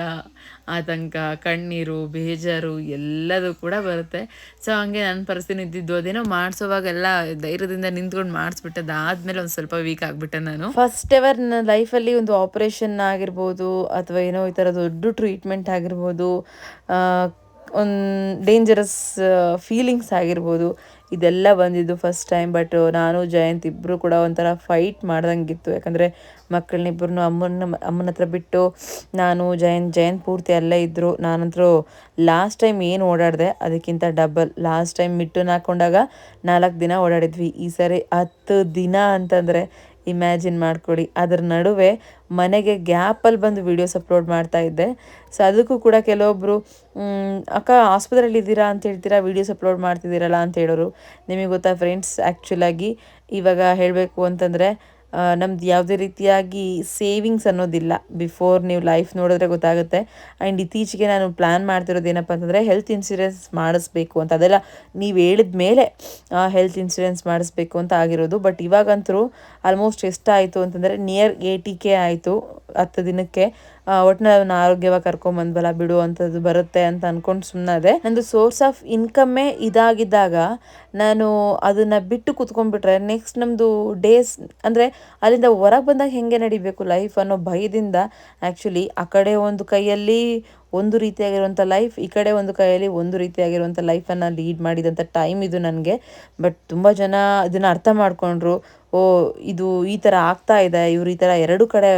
ಆತಂಕ, ಕಣ್ಣೀರು, ಬೇಜಾರು ಎಲ್ಲದೂ ಕೂಡ ಬರುತ್ತೆ. ಸೊ ಹಂಗೆ ನನ್ನ ಪರಿಸ್ಥಿತಿ ಇದ್ದಿದ್ದು ಅದೇನೋ ಮಾಡಿಸೋವಾಗೆಲ್ಲ ಧೈರ್ಯದಿಂದ ನಿಂತ್ಕೊಂಡು ಮಾಡಿಸ್ಬಿಟ್ಟೆ. ಅದಾದಮೇಲೆ ಒಂದು ಸ್ವಲ್ಪ ವೀಕ್ ಆಗಿಬಿಟ್ಟೆ ನಾನು. ಫಸ್ಟ್ ಎವರ್ ನನ್ನ ಲೈಫಲ್ಲಿ ಒಂದು ಆಪ್ರೇಷನ್ ಆಗಿರ್ಬೋದು ಅಥವಾ ಏನೋ ಈ ಥರ ದೊಡ್ಡ ಟ್ರೀಟ್ಮೆಂಟ್ ಆಗಿರ್ಬೋದು ಒಂದು ಡೇಂಜರಸ್ ಫೀಲಿಂಗ್ಸ್ ಆಗಿರ್ಬೋದು. ಇದೆಲ್ಲ ಬಂದಿದ್ದು ಫಸ್ಟ್ ಟೈಮ್ ಬಟ್ ನಾನು, ಜಯಂತ್ ಇಬ್ಬರು ಕೂಡ ಒಂಥರ ಫೈಟ್ ಮಾಡ್ದಂಗಿತ್ತು. ಯಾಕಂದರೆ ಮಕ್ಕಳನ್ನಿಬ್ಬರನ್ನು ಅಮ್ಮನ ಅಮ್ಮನ ಹತ್ರ ಬಿಟ್ಟು ನಾನು, ಜಯಂತ್ ಜಯಂತ್ ಪೂರ್ತಿ ಅಲ್ಲೇ ಇದ್ದರು ನಾನಂತರೂ ಲಾಸ್ಟ್ ಟೈಮ್ ಏನು ಓಡಾಡಿದೆ, ಅದಕ್ಕಿಂತ ಡಬಲ್ ಲಾಸ್ಟ್ ಟೈಮ್ ಮಿಟ್ಟನ್ನು ಹಾಕೊಂಡಾಗ ನಾಲ್ಕು ದಿನ ಓಡಾಡಿದ್ವಿ. ಈ ಸರಿ ಹತ್ತು ದಿನ ಅಂತಂದರೆ ಇಮ್ಯಾಜಿನ್ ಮಾಡ್ಕೊಳ್ಳಿ ಅದರ ನಡುವೆ ಮನೆಗೆ ಗ್ಯಾಪಲ್ಲಿ ಬಂದು ವೀಡಿಯೋಸ್ ಅಪ್ಲೋಡ್ ಮಾಡ್ತಾ ಇದ್ದೆ. ಸೊ ಅದಕ್ಕೂ ಕೂಡ ಕೆಲವೊಬ್ಬರು ಅಕ್ಕ ಆಸ್ಪತ್ರೆಯಲ್ಲಿ ಇದ್ದೀರಾ ಅಂತ ಹೇಳ್ತೀರಾ? ವೀಡಿಯೋಸ್ ಅಪ್ಲೋಡ್ ಮಾಡ್ತಿದ್ದೀರಲ್ಲ? ಅಂತ ಹೇಳೋರು. ನಿಮಗೆ ಗೊತ್ತಾ ಫ್ರೆಂಡ್ಸ್ ಆ್ಯಕ್ಚುಲಾಗಿ ಇವಾಗ ಹೇಳಬೇಕು ಅಂತಂದರೆ ನಮ್ದು ಯಾವುದೇ ರೀತಿಯಾಗಿ ಸೇವಿಂಗ್ಸ್ ಅನ್ನೋದಿಲ್ಲ. ಬಿಫೋರ್ ನೀವು ಲೈಫ್ ನೋಡಿದ್ರೆ ಗೊತ್ತಾಗುತ್ತೆ. ಆ್ಯಂಡ್ ಇತ್ತೀಚೆಗೆ ನಾನು ಪ್ಲ್ಯಾನ್ ಮಾಡ್ತಿರೋದು ಏನಪ್ಪ ಅಂತಂದರೆ ಹೆಲ್ತ್ ಇನ್ಶೂರೆನ್ಸ್ ಮಾಡಿಸ್ಬೇಕು ಅಂತ. ಅದೆಲ್ಲ ನೀವು ಹೇಳಿದ ಮೇಲೆ ಹೆಲ್ತ್ ಇನ್ಶೂರೆನ್ಸ್ ಮಾಡಿಸ್ಬೇಕು ಅಂತ ಆಗಿರೋದು. ಬಟ್ ಇವಾಗಂತೂ ಆಲ್ಮೋಸ್ಟ್ ಎಷ್ಟಾಯಿತು ಅಂತಂದರೆ ನಿಯರ್ ಏಯ್ಟಿ ಕೆ ಆಯಿತು ಹತ್ತು ದಿನಕ್ಕೆ. ಒಟ್ಟಿನಲ್ಲಿ ಅವನ್ನ ಆರೋಗ್ಯವಾಗಿ ಕರ್ಕೊಂಬಂದ್ಬಲ್ಲ ಬಿಡು ಅಂಥದ್ದು ಬರುತ್ತೆ ಅಂತ ಅನ್ಕೊಂಡು ಸುಮ್ಮನೆ ನಂದು ಸೋರ್ಸ್ ಆಫ್ ಇನ್ಕಮ್ಮೇ ಇದಾಗಿದ್ದಾಗ ನಾನು ಅದನ್ನು ಬಿಟ್ಟು ಕುತ್ಕೊಂಡ್ಬಿಟ್ರೆ ನೆಕ್ಸ್ಟ್ ನಮ್ಮದು ಡೇಸ್ ಅಂದರೆ ಅಲ್ಲಿಂದ ಹೊರಗೆ ಬಂದಾಗ ಹೇಗೆ ನಡಿಬೇಕು ಲೈಫ್ ಅನ್ನೋ ಭಯದಿಂದ ಆ್ಯಕ್ಚುಲಿ ಆ ಕಡೆ ಒಂದು ಕೈಯಲ್ಲಿ ಒಂದು ರೀತಿಯಾಗಿರುವಂಥ ಲೈಫ್ ಈ ಕಡೆ ಒಂದು ಕೈಯಲ್ಲಿ ಒಂದು ರೀತಿಯಾಗಿರುವಂಥ ಲೈಫನ್ನು ಲೀಡ್ ಮಾಡಿದಂಥ ಟೈಮ್ ಇದು ನನಗೆ. ಬಟ್ ತುಂಬ ಜನ ಇದನ್ನು ಅರ್ಥ ಮಾಡಿಕೊಂಡ್ರು, ಓ, ಇದು ಈ ಥರ ಆಗ್ತಾ ಇದೆ, ಇವ್ರು ಈ ಥರ ಎರಡು ಕಡೆ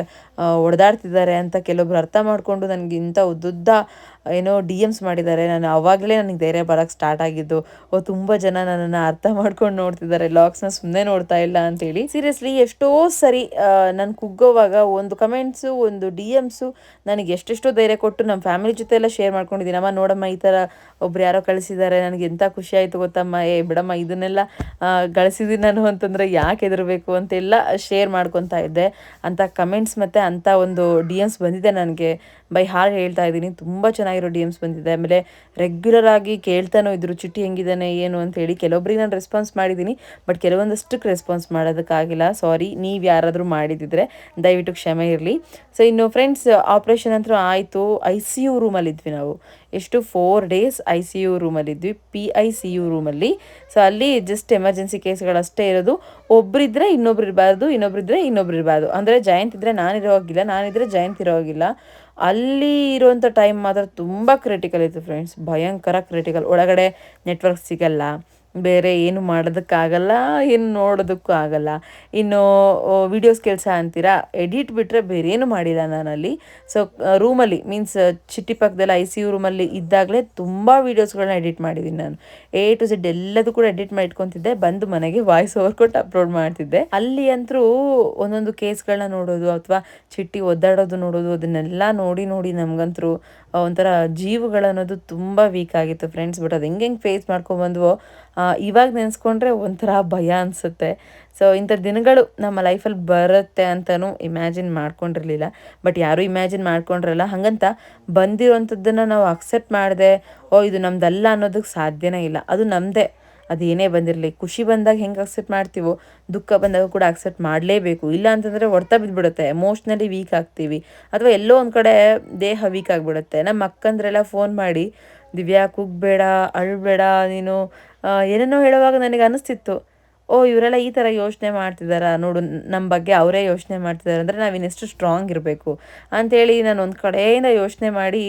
ಒಡೆದಾಡ್ತಿದ್ದಾರೆ ಅಂತ ಕೆಲವೊಬ್ರು ಅರ್ಥ ಮಾಡಿಕೊಂಡು ನನಗೆ ಇಂಥ ಉದ್ದುದ್ದ ಏನೋ ಡಿ ಎಮ್ಸ್ ಮಾಡಿದ್ದಾರೆ. ನಾನು ಅವಾಗಲೇ ನನಗೆ ಧೈರ್ಯ ಬರೋಕ್ಕೆ ಸ್ಟಾರ್ಟ್ ಆಗಿದ್ದು. ಓ, ತುಂಬ ಜನ ನನ್ನನ್ನು ಅರ್ಥ ಮಾಡ್ಕೊಂಡು ನೋಡ್ತಿದ್ದಾರೆ. ಲಾಗ್ಸ್ನ ಸುಮ್ಮನೆ ನೋಡ್ತಾ ಇಲ್ಲ ಅಂತೇಳಿ. ಸೀರಿಯಸ್ಲಿ ಎಷ್ಟೋ ಸರಿ ನಾನು ಕುಗ್ಗೋವಾಗ ಒಂದು ಕಮೆಂಟ್ಸು ಒಂದು ಡಿ ಎಮ್ಸು ನನಗೆ ಎಷ್ಟೆಷ್ಟೋ ಧೈರ್ಯ ಕೊಟ್ಟು ನಮ್ಮ ಫ್ಯಾಮಿಲಿ ಜೊತೆ ಎಲ್ಲ ಶೇರ್ ಮಾಡ್ಕೊಂಡಿದ್ದೀನಮ್ಮ ನೋಡಮ್ಮ, ಈ ಥರ ಒಬ್ರು ಯಾರೋ ಕಳಿಸಿದ್ದಾರೆ. ನನಗೆ ಎಂಥ ಖುಷಿ ಆಯಿತು ಗೊತ್ತಮ್ಮ? ಏ, ಬಿಡಮ್ಮ, ಇದನ್ನೆಲ್ಲ ಗಳಿಸಿದ್ದೀನಿ ನಾನು ಅಂತಂದರೆ ಯಾಕೆ ಹೆದರಬೇಕು ಅಂತೆಲ್ಲ ಶೇರ್ ಮಾಡ್ಕೊತಾ ಇದ್ದೆ. ಅಂತ ಕಮೆಂಟ್ಸ್ ಮತ್ತು ಅಂಥ ಒಂದು ಡಿ ಎಮ್ಸ್ ಬಂದಿದೆ ನನಗೆ. ಬೈ ಹಾರ್ಟ್ ಹೇಳ್ತಾ ಇದ್ದೀನಿ. ತುಂಬ ಚೆನ್ನಾಗಿರೋ ಡಿ ಎಮ್ಸ್ ಬಂದಿದೆ. ಆಮೇಲೆ ರೆಗ್ಯುಲರ್ ಆಗಿ ಕೇಳ್ತಾನೋ ಇದ್ರು, ಚಿಟ್ಟಿ ಹೆಂಗಿದ್ದಾನೆ, ಏನು? ಅಂತ ಹೇಳಿ ಕೆಲವೊಬ್ಬರಿಗೆ ನಾನು ರೆಸ್ಪಾನ್ಸ್ ಮಾಡಿದ್ದೀನಿ ಬಟ್ ಕೆಲವೊಂದಷ್ಟಕ್ಕೆ ರೆಸ್ಪಾನ್ಸ್ ಮಾಡೋದಕ್ಕಾಗಿಲ್ಲ. ಸಾರಿ ನೀವು ಯಾರಾದರೂ ಮಾಡಿದಿದ್ರೆ ದಯವಿಟ್ಟು ಕ್ಷಮೆ ಇರಲಿ. ಸೊ ಇನ್ನು ಫ್ರೆಂಡ್ಸ್ ಆಪ್ರೇಷನ್ ಅಂತೂ ಆಯಿತು. ಐ ಸಿ ಯು ರೂಮಲ್ಲಿದ್ವಿ ನಾವು. ಎಷ್ಟು? Four days I C U ರೂಮಲ್ಲಿದ್ವಿ P I C U ರೂಮಲ್ಲಿ ಸೊ ಅಲ್ಲಿ. ಜಸ್ಟ್ ಎಮರ್ಜೆನ್ಸಿ ಕೇಸ್ಗಳಷ್ಟೇ ಇರೋದು. ಒಬ್ಬರಿದ್ರೆ ಇನ್ನೊಬ್ರು ಇರಬಾರ್ದು, ಇನ್ನೊಬ್ರಿದ್ರೆ ಇನ್ನೊಬ್ರು ಇರಬಾರ್ದು. ಅಂದರೆ ಜಯಂತ್ ಇದ್ದರೆ ಇರೋ ಹೋಗಿಲ್ಲ ನಾನಿದ್ರೆ ಜಯಂತ್ ಇರೋ ಹೋಗಿಲ್ಲ ಅಲ್ಲಿ ಇರುವಂಥ ಟೈಮ್ ಮಾತ್ರ ತುಂಬ ಕ್ರಿಟಿಕಲ್ ಇತ್ತು ಫ್ರೆಂಡ್ಸ್ ಭಯಂಕರ ಕ್ರಿಟಿಕಲ್ ಒಳಗಡೆ ನೆಟ್ವರ್ಕ್ ಸಿಗಲ್ಲ. ಬೇರೆ ಏನು ಮಾಡೋದಕ್ಕಾಗಲ್ಲ ಏನು ನೋಡೋದಕ್ಕೂ ಆಗಲ್ಲ. ಇನ್ನು ವೀಡಿಯೋಸ್ ಕೆಲಸ ಅಂತೀರಾ? ಎಡಿಟ್ ಬಿಟ್ಟರೆ ಬೇರೆ ಏನು ಮಾಡಿಲ್ಲ ನಾನಲ್ಲಿ. ಸೊ ರೂಮಲ್ಲಿ ಮೀನ್ಸ್ ಚಿಟ್ಟಿ ಪಕ್ಕದಲ್ಲಿ ಐ ಸಿ ಯು ರೂಮಲ್ಲಿ ಇದ್ದಾಗಲೇ ತುಂಬ ವೀಡಿಯೋಸ್ಗಳನ್ನ ಎಡಿಟ್ ಮಾಡಿದ್ದೀನಿ ನಾನು. ಎ ಟು ಝೆಡ್ ಎಲ್ಲದೂ ಕೂಡ ಎಡಿಟ್ ಮಾಡಿ ಇಟ್ಕೊತಿದ್ದೆ ಬಂದು ಮನೆಗೆ ವಾಯ್ಸ್ ಓವರ್ ಕೊಟ್ಟು ಅಪ್ಲೋಡ್ ಮಾಡ್ತಿದ್ದೆ. ಅಲ್ಲಿ ಅಂತರೂ ಒಂದೊಂದು ಕೇಸ್ಗಳನ್ನ ನೋಡೋದು ಅಥವಾ ಚಿಟ್ಟಿ ಒದ್ದಾಡೋದು ನೋಡೋದು, ಅದನ್ನೆಲ್ಲ ನೋಡಿ ನೋಡಿ ನಮಗಂತರೂ ಒಂಥರ ಜೀವಗಳನ್ನೋದು ತುಂಬ ವೀಕ್ ಆಗಿತ್ತು ಫ್ರೆಂಡ್ಸ್ ಬಟ್ ಅದು ಹೆಂಗೆ ಹೆಂಗೆ ಫೇಸ್ ಮಾಡ್ಕೊಬಂದ್ವೋ ಇವಾಗ ನೆನೆಸ್ಕೊಂಡ್ರೆ ಒಂಥರ ಭಯ ಅನಿಸುತ್ತೆ. ಸೊ ಇಂಥ ದಿನಗಳು ನಮ್ಮ ಲೈಫಲ್ಲಿ ಬರುತ್ತೆ ಅಂತಲೂ ಇಮ್ಯಾಜಿನ್ ಮಾಡ್ಕೊಂಡಿರಲಿಲ್ಲ. ಬಟ್ ಯಾರೂ ಇಮ್ಯಾಜಿನ್ ಮಾಡ್ಕೊಂಡ್ರಲ್ಲ. ಹಾಗಂತ ಬಂದಿರೋಂಥದ್ದನ್ನು ನಾವು ಅಕ್ಸೆಪ್ಟ್ ಮಾಡಿದೆ, ಓ, ಇದು ನಮ್ದಲ್ಲ ಅನ್ನೋದಕ್ಕೆ ಸಾಧ್ಯನೇ ಇಲ್ಲ. ಅದು ನಮ್ಮದೇ ಅದು ಏನೇ ಬಂದಿರಲಿ. ಖುಷಿ ಬಂದಾಗ ಹೆಂಗೆ ಅಕ್ಸೆಪ್ಟ್ ಮಾಡ್ತೀವೋ, ದುಃಖ ಬಂದಾಗ ಕೂಡ ಅಕ್ಸೆಪ್ಟ್ ಮಾಡಲೇಬೇಕು. ಇಲ್ಲ ಅಂತಂದರೆ ಹೊಡ್ತಾ ಬಿದ್ದುಬಿಡುತ್ತೆ ಎಮೋಷ್ನಲಿ ವೀಕ್ ಆಗ್ತೀವಿ. ಅಥವಾ ಎಲ್ಲೋ ಒಂದು ಕಡೆ ದೇಹ ವೀಕ್ ಆಗಿಬಿಡುತ್ತೆ. ನಮ್ಮ ಅಕ್ಕಂದ್ರೆಲ್ಲ ಫೋನ್ ಮಾಡಿ, ದಿವ್ಯಾ, ಕೂಗ್ಬೇಡ, ಅಳ್ಬೇಡ, ನೀನು ಏನೇನೋ ಹೇಳುವಾಗ ನನಗೆ ಅನಿಸ್ತಿತ್ತು, ಓ, ಇವರೆಲ್ಲ ಈ ಥರ ಯೋಚನೆ ಮಾಡ್ತಿದ್ದಾರಾ ನೋಡು ನಮ್ಮ ಬಗ್ಗೆ ಅವರೇ ಯೋಚನೆ ಮಾಡ್ತಿದ್ದಾರೆ ಅಂದರೆ ನಾವು ಇನ್ನೆಷ್ಟು ಸ್ಟ್ರಾಂಗ್ ಇರಬೇಕು. ಅಂಥೇಳಿ ನಾನು ಒಂದು ಕಡೆಯಿಂದ ಯೋಚನೆ ಮಾಡಿ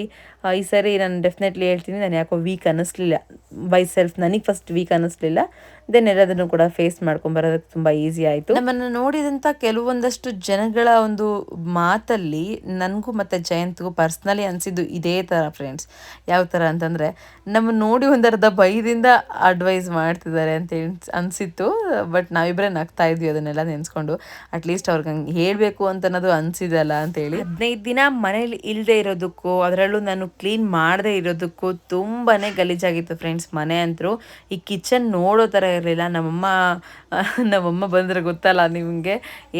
ಈ ಸರಿ ನಾನು ಡೆಫಿನೆಟ್ಲಿ ಹೇಳ್ತೀನಿ ನಾನು ಯಾಕೋ ವೀಕ್ ಅನ್ನಿಸ್ಲಿಲ್ಲ. ಬೈ ಸೆಲ್ಫ್ ನನಗೆ ಫಸ್ಟ್ ವೀಕ್ ಅನ್ನಿಸ್ಲಿಲ್ಲ. ದೆನ್ ಎಲ್ಲದನ್ನು ಕೂಡ ಫೇಸ್ ಮಾಡ್ಕೊಂಬರೋದಕ್ಕೆ ತುಂಬ ಈಸಿ ಆಯಿತು. ನಮ್ಮನ್ನು ನೋಡಿದಂಥ ಕೆಲವೊಂದಷ್ಟು ಜನಗಳ ಒಂದು ಮಾತಲ್ಲಿ ನನಗೂ ಮತ್ತು ಜಯಂತ್ಗೂ ಪರ್ಸ್ನಲಿ ಅನಿಸಿದ್ದು ಇದೇ ಥರ ಫ್ರೆಂಡ್ಸ್ ಯಾವ ಥರ ಅಂತಂದರೆ ನಮ್ಮ ನೋಡಿ ಒಂದರ್ಧ ಭಯದಿಂದ ಅಡ್ವೈಸ್ ಮಾಡ್ತಿದ್ದಾರೆ ಅಂತ ಅನಿಸಿತ್ತು. ಬಟ್ ನಾವಿಬ್ಬರೇ ನಗ್ತಾ ಇದ್ವಿ ಅದನ್ನೆಲ್ಲ ನೆನೆಸ್ಕೊಂಡು. ಅಟ್ಲೀಸ್ಟ್ ಅವ್ರಿಗೆ ಹಂಗೆ ಹೇಳಬೇಕು ಅಂತ ಅನ್ನೋದು ಅನಿಸಿದಲ್ಲ ಅಂತೇಳಿ ಹದಿನೈದು ದಿನ ಮನೇಲಿ ಇಲ್ಲದೆ ಇರೋದಕ್ಕೂ ಅದರಲ್ಲೂ ನಾನು ಕ್ಲೀನ್ ಮಾಡದೇ ಇರೋದಕ್ಕೂ ತುಂಬಾ ಗಲೀಜಾಗಿತ್ತು ಫ್ರೆಂಡ್ಸ್ ಮನೆ ಅಂತರೂ ಈ ಕಿಚನ್ ನೋಡೋ ಥರ ಇರಲಿಲ್ಲ. ನಮ್ಮಮ್ಮ ನಮ್ಮಮ್ಮ ಬಂದರೆ ಗೊತ್ತಲ್ಲ ನಿಮಗೆ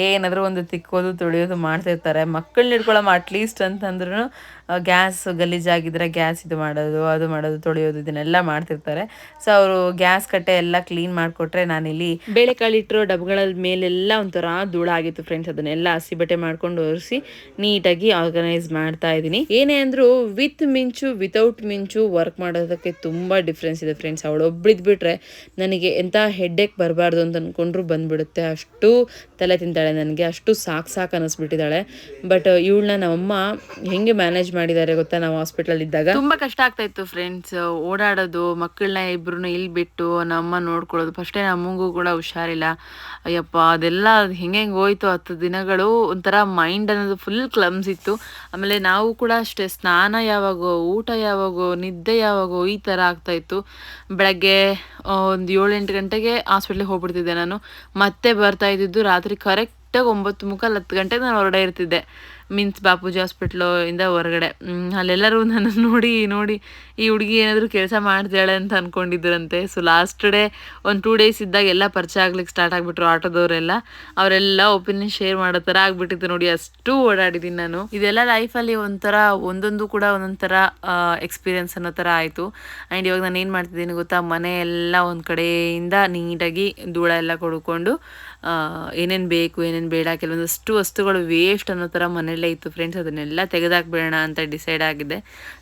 ಏನಾದರೂ ಒಂದು ತಿಕ್ಕೋದು, ತೊಳೆಯೋದು ಮಾಡ್ತಿರ್ತಾರೆ. ಮಕ್ಕಳನ್ನ ಹಿಡ್ಕೊಳಮ್ಮ ಅಟ್ಲೀಸ್ಟ್ ಅಂತಂದ್ರೂ ಗ್ಯಾಸ್ ಗಲೀಜಾಗಿದ್ರೆ ಗ್ಯಾಸ್ ಇದು ಮಾಡೋದು, ಅದು ಮಾಡೋದು, ತೊಳೆಯೋದು, ಇದನ್ನೆಲ್ಲ ಮಾಡ್ತಿರ್ತಾರೆ. ಸೊ ಅವರು ಗ್ಯಾಸ್ ಕಟ್ಟೆ ಎಲ್ಲ ಕ್ಲೀನ್ ಮಾಡಿಕೊಟ್ರೆ ನಾನಿಲ್ಲಿ ಬೇಳೆಕಾಳಿಟ್ಟಿರೋ ಡಬ್ಗಳ ಮೇಲೆಲ್ಲ ಒಂಥರ ಧೂಳ ಆಗಿತ್ತು ಫ್ರೆಂಡ್ಸ್ ಅದನ್ನೆಲ್ಲ ಹಸಿ ಬಟ್ಟೆ ಮಾಡ್ಕೊಂಡು ಒರೆಸಿ ನೀಟಾಗಿ ಆರ್ಗನೈಸ್ ಮಾಡ್ತಾ ಇದ್ದೀನಿ. ಏನೇ ಅಂದರೂ ವಿತ್ ಮಿಂಚು ವಿತೌಟ್ ಮಿಂಚು ವರ್ಕ್ ಮಾಡೋದಕ್ಕೆ ತುಂಬ ಡಿಫ್ರೆನ್ಸ್ ಇದೆ ಫ್ರೆಂಡ್ಸ್ ಅವಳು ಒಬ್ಳಿದ್ ಬಿಟ್ರೆ ನನಗೆ ಎಂಥ ಹೆಡ್ಡೇಕ್ ಬರಬಾರ್ದು ಅಂತ ಅಂದ್ಕೊಂಡ್ರು ಬಂದ್ಬಿಡುತ್ತೆ. ಅಷ್ಟು ತಲೆ ತಿಂತಾಳೆ ನನಗೆ, ಅಷ್ಟು ಸಾಕು ಸಾಕು ಅನ್ನಿಸ್ಬಿಟ್ಟಿದ್ದಾಳೆ ಬಟ್ ಇವಳನ್ನ ನಮ್ಮಮ್ಮ ಹೆಂಗೆ ಮ್ಯಾನೇಜ್ ಮಾಡಿದ್ದಾರೆ ಗೊತ್ತಾ ನಾವು ಹಾಸ್ಪಿಟಲ್ ಇದ್ದಾಗ? ತುಂಬಾ ಕಷ್ಟ ಆಗ್ತಾ ಇತ್ತು ಫ್ರೆಂಡ್ಸ್ ಓಡಾಡೋದು, ಮಕ್ಕಳನ್ನ ಇಬ್ರು ಇಲ್ಲಿ ಬಿಟ್ಟು ನಮ್ಮ ನೋಡ್ಕೊಳ್ಳೋದು. ಫಸ್ಟೇ ನಮ್ಮಂಗೂ ಕೂಡ ಹುಷಾರಿಲ್ಲ. ಅಯ್ಯಪ್ಪ, ಅದೆಲ್ಲ ಹೆಂಗೆ ಹೆಂಗೆ ಹೋಯ್ತು ಹತ್ತು ದಿನಗಳು? ಒಂಥರ ಮೈಂಡ್ ಅನ್ನೋದು ಫುಲ್ ಕ್ಲಮ್ಸ್ ಇತ್ತು. ಆಮೇಲೆ ನಾವು ಕೂಡ ಅಷ್ಟೇ, ಸ್ನಾನ ಯಾವಾಗೋ, ಊಟ ಯಾವಾಗೋ, ನಿದ್ದೆ ಯಾವಾಗೋ ಈ ಥರ ಆಗ್ತಾ ಇತ್ತು. ಬೆಳಗ್ಗೆ ಒಂದು ಏಳು ಎಂಟು ಗಂಟೆಗೆ ಹಾಸ್ಪಿಟ್ಲಿಗೆ ಹೋಗ್ಬಿಡ್ತಿದ್ದೆ ನಾನು. ಮತ್ತೆ ಬರ್ತಾ ಇದ್ದಿದ್ದು ರಾತ್ರಿ ಕರೆಕ್ಟಾಗಿ ಒಂಬತ್ತು ಮುಕ್ಕಾಲು ಹತ್ತು ಗಂಟೆಗೆ ನಾನು ಹೊರಗಡೆ ಇರ್ತಿದ್ದೆ. ಮೀನ್ಸ್ ಬಾಪೂಜಿ ಹಾಸ್ಪಿಟ್ಲು ಇಂದ ಹೊರಗಡೆ. ಅಲ್ಲೆಲ್ಲರೂ ನನ್ನ ನೋಡಿ ನೋಡಿ, ಈ ಹುಡುಗಿ ಏನಾದರೂ ಕೆಲಸ ಮಾಡ್ತಾಳೆ ಅಂತ ಅನ್ಕೊಂಡಿದ್ರಂತೆ. ಸೊ ಲಾಸ್ಟ್ ಡೇ ಒಂದು ಟೂ ಡೇಸ್ ಇದ್ದಾಗ ಎಲ್ಲ ಪರಿಚಯ ಆಗ್ಲಿಕ್ಕೆ ಸ್ಟಾರ್ಟ್ ಆಗಿಬಿಟ್ರು ಆಟೋದವರೆಲ್ಲ. ಅವರೆಲ್ಲ ಒಪಿನಿಯನ್ ಶೇರ್ ಮಾಡೋ ಥರ ಆಗಿಬಿಟ್ಟಿತ್ತು ನೋಡಿ, ಅಷ್ಟು ಓಡಾಡಿದ್ದೀನಿ ನಾನು. ಇದೆಲ್ಲ ಲೈಫಲ್ಲಿ ಒಂಥರ, ಒಂದೊಂದು ಕೂಡ ಒಂದೊಂಥರ ಥರ ಎಕ್ಸ್ಪೀರಿಯನ್ಸ್ ಅನ್ನೋ ಥರ ಆಯಿತು. ಆ್ಯಂಡ್ ಇವಾಗ ನಾನು ಏನು ಮಾಡ್ತಿದ್ದೀನಿ ಗೊತ್ತಾ? ಮನೆ ಎಲ್ಲ ಒಂದು ಕಡೆಯಿಂದ ನೀಟಾಗಿ ಧೂಳ ಎಲ್ಲ ಕೊಡ್ಕೊಂಡು ಏನೇನು ಬೇಕು, ಏನೇನು ಬೇಡ, ಕೆಲವೊಂದಷ್ಟು ವಸ್ತುಗಳು ವೇಸ್ಟ್ ಅನ್ನೋ ಥರ ಮನೆಯಲ್ಲೇ ಇತ್ತು ಫ್ರೆಂಡ್ಸ್ ಅದನ್ನೆಲ್ಲ ತೆಗೆದಾಕ್ಬೇಡ ಅಂತ ಡಿಸೈಡ್ ಆಗಿದೆ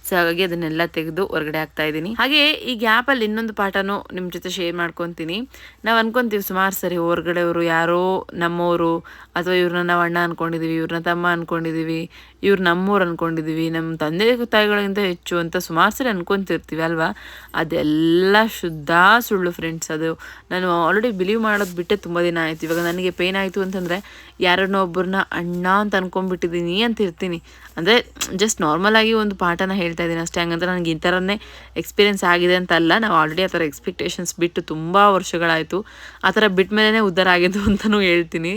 ಸೊ ಹಾಗಾಗಿ ಅದನ್ನೆಲ್ಲ ತೆಗೆದು ಹೊರಗಡೆ ಹಾಕ್ತಾ ಇದ್ದೀನಿ. ಹಾಗೆ ಈ ಗ್ಯಾಪಲ್ಲಿ ಇನ್ನೊಂದು ಪಾಠನೂ ನಿಮ್ಮ ಜೊತೆ ಶೇರ್ ಮಾಡ್ಕೊತೀನಿ. ನಾವು ಅನ್ಕೊತೀವಿ, ಸುಮಾರು ಸರಿ ಹೊರಗಡೆಯವರು ಯಾರೋ ನಮ್ಮವರು ಅಥವಾ ಇವ್ರನ್ನ ನಾವು ಅಣ್ಣ ಅಂದ್ಕೊಂಡಿದ್ದೀವಿ ಇವ್ರನ್ನ ತಮ್ಮ ಅನ್ಕೊಂಡಿದೀವಿ ಇವ್ರು ನಮ್ಮೂರು ಅನ್ಕೊಂಡಿದೀವಿ ನಮ್ಮ ತಂದೆ ತಾಯಿಗಳಿಗಿಂತ ಹೆಚ್ಚು ಅಂತ ಸುಮಾರು ಸರಿ ಅನ್ಕೊಂತಿರ್ತೀವಿ ಅಲ್ವಾ? ಅದೆಲ್ಲ ಶುದ್ಧ ಸುಳ್ಳು ಫ್ರೆಂಡ್ಸ್ ಅದು. ನಾನು ಆಲ್ರೆಡಿ ಬಿಲೀವ್ ಮಾಡೋದು ಬಿಟ್ಟೆ ತುಂಬ ದಿನ ಆಯಿತು. ಇವಾಗ ನನಗೆ ಪೇನ್ ಆಯಿತು ಅಂತಂದರೆ ಯಾರನ್ನೋ ಒಬ್ಬರನ್ನ ಅಣ್ಣ ಅಂತ ಅನ್ಕೊಂಡ್ಬಿಟ್ಟಿದ್ದೀನಿ ಅಂತ ಇರ್ತೀನಿ. ಅಂದರೆ ಜಸ್ಟ್ ನಾರ್ಮಲಾಗಿ ಒಂದು ಪಾಠನ ಹೇಳ್ತಾ ಇದ್ದೀನಿ ಅಷ್ಟೇ. ಹಂಗಂದ್ರೆ ನನಗೆ ಈ ಥರನೇ ಎಕ್ಸ್ಪೀರಿಯೆನ್ಸ್ ಆಗಿದೆ ಅಂತ ಅಲ್ಲ. ನಾವು ಆಲ್ರೆಡಿ ಆ ಥರ ಎಕ್ಸ್ಪೆಕ್ಟೇಷನ್ಸ್ ಬಿಟ್ಟು ತುಂಬ ವರ್ಷಗಳಾಯಿತು. ಆ ಥರ ಬಿಟ್ಟ ಮೇಲೇ ಉದ್ಧಾರ ಆಗಿದ್ದು ಅಂತಲೂ ಹೇಳ್ತೀನಿ.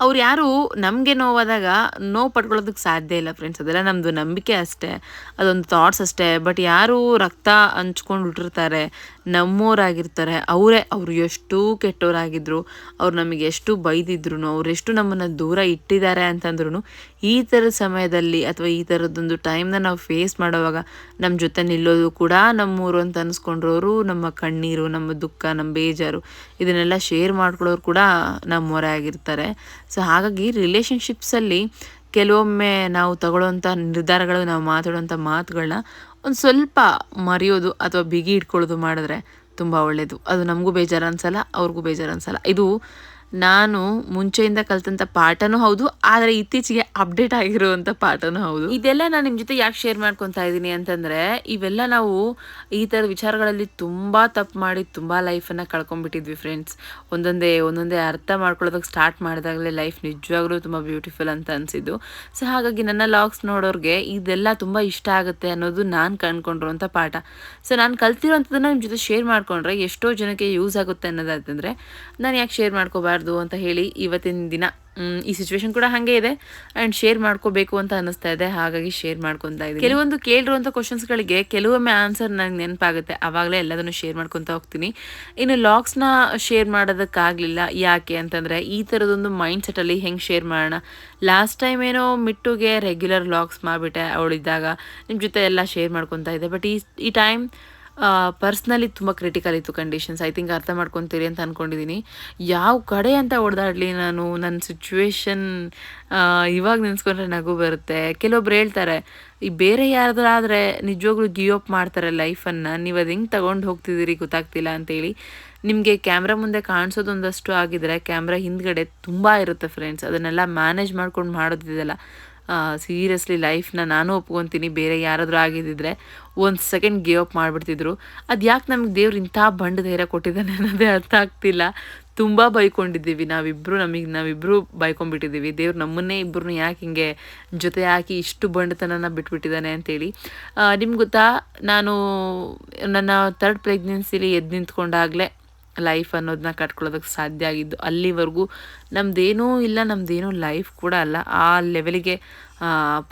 ಅವ್ರು ಯಾರು ನಮಗೆ ನೋವಾದಾಗ ನೋವು ಪಡ್ಕೊಳ್ಳೋದಕ್ಕೆ ಸಾಧ್ಯ ಇಲ್ಲ ಫ್ರೆಂಡ್ಸ್ ಅದೆಲ್ಲ ನಮ್ಮದು ನಂಬಿಕೆ ಅಷ್ಟೇ. ಅದೊಂದು ಥಾಟ್ಸ್ ಅಷ್ಟೇ. ಬಟ್ ಯಾರು ರಕ್ತ ಹಂಚ್ಕೊಂಡು ಬಿಟ್ಟಿರ್ತಾರೆ ನಮ್ಮೋರಾಗಿರ್ತಾರೆ. ಅವರೇ ಅವರು ಎಷ್ಟು ಕೆಟ್ಟವರಾಗಿದ್ರು ಅವ್ರು ನಮಗೆ ಎಷ್ಟು ಬೈದಿದ್ರು ಎಷ್ಟು ನಮ್ಮನ್ನು ದೂರ ಇಟ್ಟಿದ್ದಾರೆ ಅಂತಂದ್ರೂ ಈ ಥರದ ಸಮಯದಲ್ಲಿ ಅಥವಾ ಈ ಥರದ್ದೊಂದು ಟೈಮ್ನ ನಾವು ಫೇಸ್ ಮಾಡೋವಾಗ ನಮ್ಮ ಜೊತೆ ನಿಲ್ಲೋದು ಕೂಡ ನಮ್ಮೂರು ಅಂತ ಅನ್ಸ್ಕೊಂಡ್ರವರು ನಮ್ಮ ಕಣ್ಣೀರು, ನಮ್ಮ ದುಃಖ, ನಮ್ಮ ಬೇಜಾರು, ಇದನ್ನೆಲ್ಲ ಶೇರ್ ಮಾಡ್ಕೊಳ್ಳೋರು ಕೂಡ ನಮ್ಮವರೇ ಆಗಿರ್ತಾರೆ. ಸೊ ಹಾಗಾಗಿ ರಿಲೇಷನ್ಶಿಪ್ಸಲ್ಲಿ ಕೆಲವೊಮ್ಮೆ ನಾವು ತಗೊಳ್ಳೋಂಥ ನಿರ್ಧಾರಗಳು, ನಾವು ಮಾತಾಡೋಂಥ ಮಾತುಗಳನ್ನ ಒಂದು ಸ್ವಲ್ಪ ಮರೆಯೋದು ಅಥವಾ ಬಿಗಿ ಇಟ್ಕೊಳ್ಳೋದು ಮಾಡಿದ್ರೆ ತುಂಬ ಒಳ್ಳೆಯದು ಅದು ನಮಗೂ ಬೇಜಾರು ಅನ್ಸಲ್ಲ, ಅವ್ರಿಗೂ ಬೇಜಾರು ಅನ್ಸಲ್ಲ. ಇದು ನಾನು ಮುಂಚೆಯಿಂದ ಕಲ್ತಂತ ಪಾಠನೂ ಹೌದು, ಆದರೆ ಇತ್ತೀಚೆಗೆ ಅಪ್ಡೇಟ್ ಆಗಿರುವಂತ ಪಾಠನೂ ಹೌದು. ಇದೆಲ್ಲ ನಾನು ನಿಮ್ಮ ಜೊತೆ ಯಾಕೆ ಶೇರ್ ಮಾಡ್ಕೊತಾ ಇದ್ದೀನಿ ಅಂತಂದ್ರೆ, ಇವೆಲ್ಲ ನಾವು ಈ ಥರದ ವಿಚಾರಗಳಲ್ಲಿ ತುಂಬಾ ತಪ್ಪು ಮಾಡಿ ತುಂಬ ಲೈಫನ್ನು ಕಳ್ಕೊಂಡ್ಬಿಟ್ಟಿದ್ವಿ ಫ್ರೆಂಡ್ಸ್ ಒಂದೊಂದೇ ಒಂದೊಂದೇ ಅರ್ಥ ಮಾಡ್ಕೊಳ್ಳೋದಕ್ಕೆ ಸ್ಟಾರ್ಟ್ ಮಾಡಿದಾಗಲೇ ಲೈಫ್ ನಿಜವಾಗ್ಲೂ ತುಂಬ ಬ್ಯೂಟಿಫುಲ್ ಅಂತ ಅನ್ಸಿದ್ದು. ಸೊ ಹಾಗಾಗಿ ನನ್ನ ಲಾಗ್ಸ್ ನೋಡೋರಿಗೆ ಇದೆಲ್ಲ ತುಂಬ ಇಷ್ಟ ಆಗುತ್ತೆ ಅನ್ನೋದು ನಾನು ಕಂಡ್ಕೊಂಡಿರುವಂಥ ಪಾಠ. ಸೊ ನಾನು ಕಲ್ತಿರೋಂಥದ್ದನ್ನು ನಿಮ್ಮ ಜೊತೆ ಶೇರ್ ಮಾಡಿಕೊಂಡ್ರೆ ಎಷ್ಟೋ ಜನಕ್ಕೆ ಯೂಸ್ ಆಗುತ್ತೆ ಅನ್ನೋದಾಯ್ತಂದರೆ ನಾನು ಯಾಕೆ ಶೇರ್ ಮಾಡ್ಕೋಬಾರ್ದು? ಅಂತ ಹೇಳಿ ಇವತ್ತಿನ ದಿನ ಈ ಸಿಚುವೇಶನ್ ಕೂಡ ಹಾಗೆ ಇದೆ. ಆ್ಯಂಡ್ ಶೇರ್ ಮಾಡ್ಕೋಬೇಕು ಅಂತ ಅನ್ನಿಸ್ತಾ ಇದೆ. ಹಾಗಾಗಿ ಶೇರ್ ಮಾಡ್ಕೊತಾ ಇದೆ ಕೆಲವೊಂದು ಕೇಳಿರುವಂಥ ಕ್ವಶನ್ಸ್ಗಳಿಗೆ ಕೆಲವೊಮ್ಮೆ ಆನ್ಸರ್ ನನಗೆ ನೆನಪಾಗುತ್ತೆ. ಆವಾಗಲೇ ಎಲ್ಲದನ್ನು ಶೇರ್ ಮಾಡ್ಕೊತ ಹೋಗ್ತೀನಿ. ಇನ್ನು ಲಾಗ್ಸ್ನ ಶೇರ್ ಮಾಡೋದಕ್ಕಾಗಲಿಲ್ಲ. ಯಾಕೆ ಅಂತಂದರೆ ಈ ಥರದೊಂದು ಮೈಂಡ್ ಸೆಟಲ್ಲಿ ಹೆಂಗೆ ಶೇರ್ ಮಾಡೋಣ? ಲಾಸ್ಟ್ ಟೈಮ್ ಏನೋ ಮಿಟ್ಟುಗೆ ರೆಗ್ಯುಲರ್ ಲಾಗ್ಸ್ ಮಾಡಿಬಿಟ್ಟೆ ಅವಳಿದ್ದಾಗ. ನಿಮ್ಮ ಜೊತೆ ಎಲ್ಲ ಶೇರ್ ಮಾಡ್ಕೊತಾ ಇದ್ದೆ. ಬಟ್ ಈ ಈ ಟೈಮ್ ಪರ್ಸ್ನಲಿ ತುಂಬ ಕ್ರಿಟಿಕಲ್ ಇತ್ತು ಕಂಡೀಷನ್ಸ್ ಐ ಥಿಂಕ್ ಅರ್ಥ ಮಾಡ್ಕೊತೀರಿ ಅಂತ ಅಂದ್ಕೊಂಡಿದ್ದೀನಿ ಯಾವ ಕಡೆ ಅಂತ ಹೊಡೆದಾಡಲಿ ನಾನು ನನ್ನ ಸಿಚುವೇಶನ್ ಇವಾಗ ನೆನೆಸ್ಕೊಂಡ್ರೆ ನಗು ಬರುತ್ತೆ. ಕೆಲವೊಬ್ರು ಹೇಳ್ತಾರೆ, ಈ ಬೇರೆ ಯಾರ್ದಾದ್ರೆ ನಿಜವಾಗ್ಲೂ ಗಿವ್ ಅಪ್ ಮಾಡ್ತಾರೆ ಲೈಫನ್ನು ನೀವು ಅದು ಹೆಂಗೆ ತಗೊಂಡು ಹೋಗ್ತಿದ್ದೀರಿ ಗೊತ್ತಾಗ್ತಿಲ್ಲ ಅಂತೇಳಿ ನಿಮಗೆ ಕ್ಯಾಮ್ರಾ ಮುಂದೆ ಕಾಣಿಸೋದೊಂದಷ್ಟು ಆಗಿದ್ರೆ ಕ್ಯಾಮ್ರಾ ಹಿಂದ್ಗಡೆ ತುಂಬ ಇರುತ್ತೆ ಫ್ರೆಂಡ್ಸ್ ಅದನ್ನೆಲ್ಲ ಮ್ಯಾನೇಜ್ ಮಾಡ್ಕೊಂಡು ಮಾಡೋದಿದೆಲ್ಲ. ಸೀರಿಯಸ್ಲಿ ಲೈಫ್ನ ನಾನು ಒಪ್ಕೊತೀನಿ, ಬೇರೆ ಯಾರಾದರೂ ಆಗಿದ್ದಿದ್ರೆ ಒಂದು ಸೆಕೆಂಡ್ ಗಿವ್ ಅಪ್ ಮಾಡಿಬಿಡ್ತಿದ್ರು. ಅದು ಯಾಕೆ ನಮಗೆ ದೇವ್ರು ಇಂಥ ಬಂಡ ಧೈರ್ಯ ಕೊಟ್ಟಿದ್ದಾನೆ ಅನ್ನೋದೇ ಅರ್ಥ ಆಗ್ತಿಲ್ಲ. ತುಂಬ ಬೈಕೊಂಡಿದ್ದೀವಿ ನಾವಿಬ್ಬರು ನಮಗೆ ನಾವಿಬ್ಬರು ಬೈಕೊಂಡ್ಬಿಟ್ಟಿದ್ದೀವಿ. ದೇವ್ರು ನಮ್ಮನ್ನೇ ಇಬ್ಬರು ಯಾಕೆ ಹಿಂಗೆ ಜೊತೆ ಹಾಕಿ ಇಷ್ಟು ಬಂಡತನನ ಬಿಟ್ಬಿಟ್ಟಿದ್ದಾನೆ ಅಂತೇಳಿ. ನಿಮ್ಗೆ ಗೊತ್ತಾ, ನಾನು ನನ್ನ ತರ್ಡ್ ಪ್ರೆಗ್ನೆನ್ಸಿಲಿ ಎದ್ದು ನಿಂತ್ಕೊಂಡಾಗಲೇ ಲೈಫ್ ಅನ್ನೋದನ್ನ ಕಟ್ಕೊಳ್ಳೋದಕ್ಕೆ ಸಾಧ್ಯ ಆಗಿದ್ದು ಅಲ್ಲಿವರೆಗೂ ನಮ್ಮದೇನೂ ಇಲ್ಲ ನಮ್ಮದೇನೂ ಲೈಫ್ ಕೂಡ ಅಲ್ಲ. ಆ ಲೆವೆಲಿಗೆ